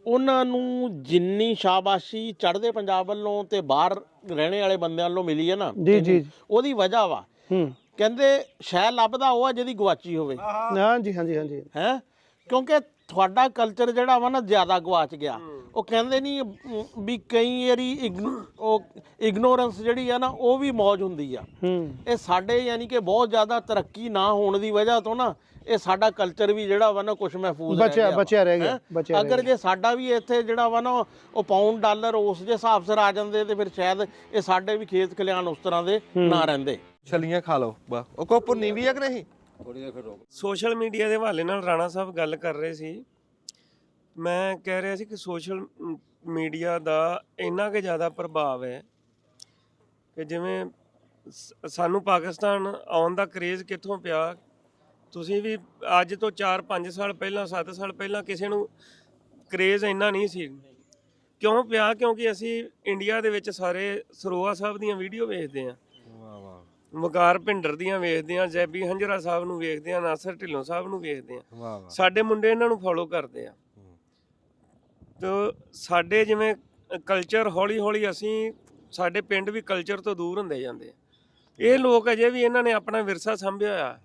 ਉਹਨਾਂ ਨੂੰ ਜਿੰਨੀ ਸ਼ਾਬਾਸ਼ੀ ਚੜ੍ਹਦੇ ਪੰਜਾਬ ਵੱਲੋਂ ਤੇ ਬਾਹਰ ਰਹਿਣੇ ਵਾਲੇ ਬੰਦਿਆਂ ਵੱਲੋਂ ਮਿਲੀ ਹੈ ਨਾ ਜੀ ਜੀ। ਉਹਦੀ ਵਜ੍ਹਾ ਵਾ। ਹੂੰ। ਕਹਿੰਦੇ ਸ਼ੈ ਲੱਭਦਾ ਉਹ ਆ ਜਿਹਦੀ ਗਵਾਚੀ ਹੋਵੇ। ਹਾਂਜੀ ਹਾਂਜੀ ਹਾਂਜੀ ਹੈ ਕਿਉਂਕਿ ਤੁਹਾਡਾ ਕਲਚਰ ਜਿਹੜਾ ਵਾ ਨਾ ਜ਼ਿਆਦਾ ਗਵਾਚ ਗਿਆ। ਉਹ ਕਹਿੰਦੇ ਨਹੀਂ ਵੀ ਕਈ ਵਾਰੀ ਉਹ ਇਗਨੋਰੈਂਸ ਜਿਹੜੀ ਆ ਨਾ ਉਹ ਵੀ ਮੌਜ ਹੁੰਦੀ ਆ। ਹੂੰ। ਇਹ ਸਾਡੇ ਯਾਨੀ ਕਿ ਬਹੁਤ ਜ਼ਿਆਦਾ ਤਰੱਕੀ ਨਾ ਹੋਣ ਦੀ ਵਜ੍ਹਾ ਤੋਂ ਨਾ ਇਹ ਸਾਡਾ ਕਲਚਰ ਵੀ ਜਿਹੜਾ ਵਾ ਨਾ ਕੁਝ ਮਹਿਫੂਜ਼ ਰਹਿ ਬਚਿਆ ਗਿਆ ਵਾ। ਬਚਿਆ ਰਹਿ ਗਿਆ ਹੈਂ? ਬਚਿਆ ਰਹਿ ਅਗਰ ਜੇ ਸਾਡਾ ਵੀ ਇੱਥੇ ਜਿਹੜਾ ਵਾ ਨਾ ਉਹ ਪਾਉਂਡ ਡਾਲਰ ਉਸ ਦੇ ਹਿਸਾਬ ਸਿਰ ਆ ਜਾਂਦੇ ਤੇ ਫਿਰ ਸ਼ਾਇਦ ਇਹ ਸਾਡੇ ਵੀ ਖੇਤ ਖਲਿਆਣ ਉਸ ਤਰ੍ਹਾਂ ਦੇ ਨਾ ਰਹਿੰਦੇ। ਛਲੀਆਂ ਖਾ ਲਓ ਬਾ। ਉਹ ਕੋ ਭੁੰਨੀ ਵੀ ਆ ਕਿ ਨਹੀਂ? ਸੋਸ਼ਲ ਮੀਡੀਆ ਦੇ ਹਵਾਲੇ ਨਾਲ ਰਾਣਾ ਸਾਹਿਬ ਗੱਲ ਕਰ ਰਹੇ ਸੀ। ਮੈਂ ਕਹਿ ਰਿਹਾ ਸੀ ਕਿ ਸੋਸ਼ਲ ਮੀਡੀਆ ਦਾ ਇੰਨਾ ਕਿ ਜ਼ਿਆਦਾ ਪ੍ਰਭਾਵ ਹੈ ਕਿ ਜਿਵੇਂ ਸ- ਸਾਨੂੰ ਪਾਕਿਸਤਾਨ ਆਉਣ ਦਾ ਕਰੇਜ਼ ਕਿੱਥੋਂ ਪਿਆ ਤੁਸੀਂ ਵੀ ਅੱਜ ਤੋਂ 4-5 ਸਾਲ ਪਹਿਲਾਂ 7 ਸਾਲ ਪਹਿਲਾਂ ਕਿਸੇ ਨੂੰ ਕਰੇਜ਼ ਇੰਨਾ ਨਹੀਂ ਸੀ। ਕਿਉਂ ਪਿਆ? ਕਿਉਂਕਿ ਅਸੀਂ ਇੰਡੀਆ ਦੇ ਵਿੱਚ ਸਾਰੇ ਸਰੋਆ ਸਾਹਿਬ ਦੀਆਂ ਵੀਡੀਓ ਵੇਖਦੇ ਹਾਂ। ਵਾਹ ਵਾਹ। ਵਕਾਰ ਭਿੰਡਰ ਦੀਆਂ ਵੇਖਦੇ ਆ ਜੈਬੀ ਹੰਜਰਾ ਸਾਹਿਬ ਨੂੰ ਵੇਖਦੇ ਆ ਨਾਸਰ ਢਿੱਲੋਂ ਸਾਹਿਬ ਨੂੰ ਵੇਖਦੇ ਆ ਵਾਹ ਵਾਹ। ਸਾਡੇ ਮੁੰਡੇ ਇਹਨਾਂ ਨੂੰ ਫੋਲੋ ਕਰਦੇ ਆ ਤੇ ਸਾਡੇ ਜਿਵੇਂ ਕਲਚਰ ਹੌਲੀ ਹੌਲੀ ਅਸੀਂ ਸਾਡੇ ਪਿੰਡ ਵੀ ਕਲਚਰ ਤੋਂ ਦੂਰ ਹੁੰਦੇ ਜਾਂਦੇ ਆ। ਇਹ ਲੋਕ ਅਜੇ ਵੀ ਇਹਨਾਂ ਨੇ ਆਪਣਾ ਵਿਰਸਾ ਸੰਭਿਆ ਹੋਇਆ।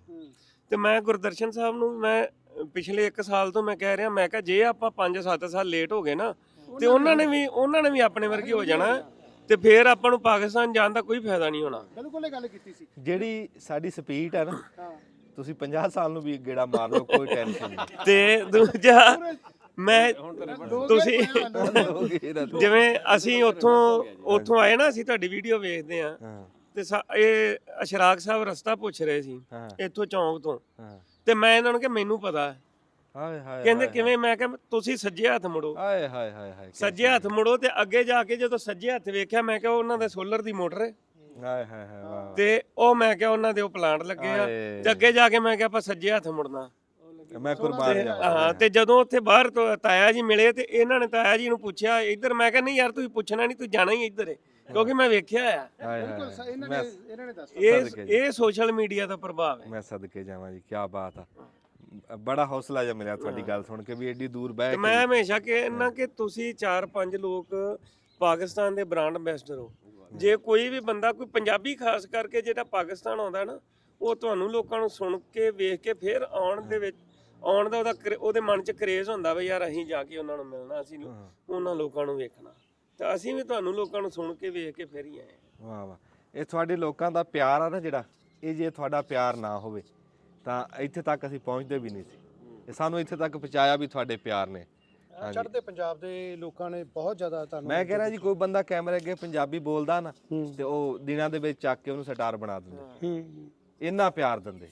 ਤੇ ਮੈਂ ਗੁਰਦਰਸ਼ਨ ਸਾਹਿਬ ਨੂੰ ਮੈਂ ਪਿਛਲੇ 1 ਸਾਲ ਤੋਂ ਮੈਂ ਕਹਿ ਰਿਹਾ ਮੈਂ ਕਿਹਾ ਜੇ ਆਪਾਂ 5-7 ਸਾਲ ਲੇਟ ਹੋ ਗਏ ਨਾ ਤੇ ਉਹਨਾਂ ਨੇ ਵੀ ਉਹਨਾਂ ਨੇ ਵੀ ਆਪਣੇ ਵਰਗੇ ਹੋ ਜਾਣਾ ਤੇ ਫਿਰ ਆਪਾਂ ਨੂੰ ਪਾਕਿਸਤਾਨ ਜਾਣ ਦਾ ਕੋਈ ਫਾਇਦਾ ਨਹੀਂ ਹੋਣਾ। ਬਿਲਕੁਲ ਇਹ ਗੱਲ ਕੀਤੀ ਸੀ। ਜਿਹੜੀ ਸਾਡੀ ਸਪੀਡ ਹੈ ਨਾ ਤੁਸੀਂ 50 ਸਾਲ ਨੂੰ ਵੀ ਗੇੜਾ ਮਾਰ ਲਓ ਕੋਈ ਟੈਨਸ਼ਨ ਨਹੀਂ। ਤੇ ਦੂਜਾ ਮੈਂ ਤੁਸੀਂ ਜਿਵੇਂ ਅਸੀਂ ਉੱਥੋਂ ਉੱਥੋਂ ਆਏ ਨਾ ਅਸੀਂ ਤੁਹਾਡੀ ਵੀਡੀਓ ਵੇਖਦੇ ਆ ਹਾਂ। ਤੇ ਸਾ- ਇਹ ਅਸ਼ਰਾਕ ਸਾਹਿਬ ਰਸਤਾ ਪੁੱਛ ਰਹੇ ਸੀ ਹਾਂ। ਇੱਥੋਂ ਚੌਂਕ ਤੋਂ। ਹਾਂ। ਤੇ ਮੈਂ ਇਹਨਾਂ ਨੂੰ ਕਿ ਮੈਨੂੰ ਪਤਾ ਹੈ। ਹਾਏ ਹਾਏ ਕਹਿੰਦੇ ਕਿਵੇਂ? ਮੈਂ ਕਿਹਾ ਤੁਸੀਂ ਸੱਜੇ ਹੱਥ ਮੁੜੋ। ਹਾਏ ਹਾਏ ਹਾਏ ਹਾਏ ਸੱਜੇ ਹੱਥ ਮੁੜੋ ਤੇ ਅੱਗੇ ਜਾ ਕੇ ਜਦੋਂ ਸੱਜੇ ਹੱਥ ਵੇਖਿਆ ਮੈਂ ਕਿਹਾ ਉਹਨਾਂ ਦੇ ਸੋਲਰ ਦੀ ਮੋਟਰ ਹੈ। ਹਾਏ ਹਾਏ ਹਾਏ ਵਾਹ ਤੇ ਉਹ ਮੈਂ ਕਿਹਾ ਉਹਨਾਂ ਦੇ ਉਹ ਪਲਾਂਟ ਲੱਗੇ ਆ। ਹਾਏ। ਤੇ ਅੱਗੇ ਜਾ ਕੇ ਮੈਂ ਕਿਹਾ ਆਪਾਂ ਸੱਜੇ ਹੱਥ ਮੁੜਨਾ। ਮੈਂ ਕੁਰਬਾਨ ਤੇ ਜਾਵਾਂ। ਹਾਂ ਤੇ ਜਦੋਂ ਉੱਥੇ ਬਾਹਰ ਤੋਂ ਤਾਇਆ ਜੀ ਮਿਲੇ ਤੇ ਇਹਨਾਂ ਨੇ ਤਾਇਆ ਜੀ ਨੂੰ ਪੁੱਛਿਆ ਇੱਧਰ? ਮੈਂ ਕਿਹਾ ਨਹੀਂ ਯਾਰ ਤੁਸੀਂ ਪੁੱਛਣਾ ਨਹੀਂ ਤੂੰ ਜਾਣਾ ਹੀ ਇੱਧਰ ਹੈ ਕਿਉਂਕਿ ਮੈਂ ਵੇਖਿਆ ਆ। ਹਾਏ ਹਾਏ ਇਹਨਾਂ ਮੈਂ ਨੇ ਇਹਨਾਂ ਨੇ ਦੱਸ ਇਹ ਸਦਕੇ ਜੀ। ਇਹ ਸੋਸ਼ਲ ਮੀਡੀਆ ਦਾ ਪ੍ਰਭਾਵ ਹੈ। ਮੈਂ ਸਦਕੇ ਜਾਵਾਂ ਜੀ ਕੀ ਬਾਤ ਆ। ਬੜਾ ਹੌਸਲਾ ਜਿਹਾ ਮਿਲਿਆ ਤੁਹਾਡੀ ਗੱਲ ਸੁਣ ਕੇ ਵੀ ਐਡੀ ਦੂਰ ਬਹਿ ਤੇ ਕੇ ਮੈਂ ਹਮੇਸ਼ਾ ਕਹਿੰਦਾ ਕਿ ਤੁਸੀਂ 4-5 ਲੋਕ ਪਾਕਿਸਤਾਨ ਦੇ ਬ੍ਰਾਂਡ ਐਮਬੈਸਡਰ ਹੋ। ਜੇ ਕੋਈ ਵੀ ਬੰਦਾ ਕੋਈ ਪੰਜਾਬੀ ਖਾਸ ਕਰਕੇ ਜਿਹੜਾ ਪਾਕਿਸਤਾਨ ਆਉਂਦਾ ਨਾ ਉਹ ਤੁਹਾਨੂੰ ਲੋਕਾਂ ਨੂੰ ਸੁਣ ਕੇ ਵੇਖ ਕੇ ਫਿਰ ਆਉਣ ਦੇ ਵਿੱਚ ਆਉਣ ਦਾ ਉਹਦਾ ਕਰੇ- ਉਹਦੇ ਮਨ 'ਚ ਕਰੇਜ਼ ਹੁੰਦਾ ਵੀ ਯਾਰ ਅਸੀਂ ਜਾ ਕੇ ਉਹਨਾਂ ਨੂੰ ਮਿਲਣਾ ਅਸੀਂ ਲੋ- ਉਹਨਾਂ ਲੋਕਾਂ ਨੂੰ ਵੇਖਣਾ। ਤਾਂ ਅਸੀਂ ਵੀ ਤੁਹਾਨੂੰ ਲੋਕਾਂ ਨੂੰ ਸੁਣ ਕੇ ਵੇਖ ਕੇ ਫਿਰ ਹੀ ਆਏ। ਵਾਹ ਵਾਹ। ਇਹ ਤੁਹਾਡੇ ਲੋਕਾਂ ਦਾ ਪਿਆਰ ਆ ਨਾ ਜਿਹੜਾ ਇਹ ਜੇ ਤੁਹਾਡਾ ਪਿਆਰ ਨਾ ਹੋਵੇ ਤਾਂ ਇੱਥੇ ਤੱਕ ਅਸੀਂ ਪਹੁੰਚਦੇ ਵੀ ਨਹੀਂ ਸੀ। ਇਹ ਸਾਨੂੰ ਇੱਥੇ ਤੱਕ ਪਹੁੰਚਾਇਆ ਵੀ ਤੁਹਾਡੇ ਪਿਆਰ ਨੇ। ਚੜ੍ਹਦੇ ਪੰਜਾਬ ਦੇ ਲੋਕਾਂ ਨੇ ਬਹੁਤ ਜ਼ਿਆਦਾ ਤੁਹਾਨੂੰ ਮੈਂ ਕਹਿ ਰਿਹਾ ਜੀ ਕੋਈ ਬੰਦਾ ਕੈਮਰੇ ਅੱਗੇ ਪੰਜਾਬੀ ਬੋਲਦਾ ਨਾ ਤੇ ਉਹ ਦਿਨਾਂ ਦੇ ਵਿੱਚ ਚੱਕ ਕੇ ਉਹਨੂੰ ਸਟਾਰ ਬਣਾ ਦਿੰਦੇ। ਹੂੰ। ਇੰਨਾ ਪਿਆਰ ਦਿੰਦੇ।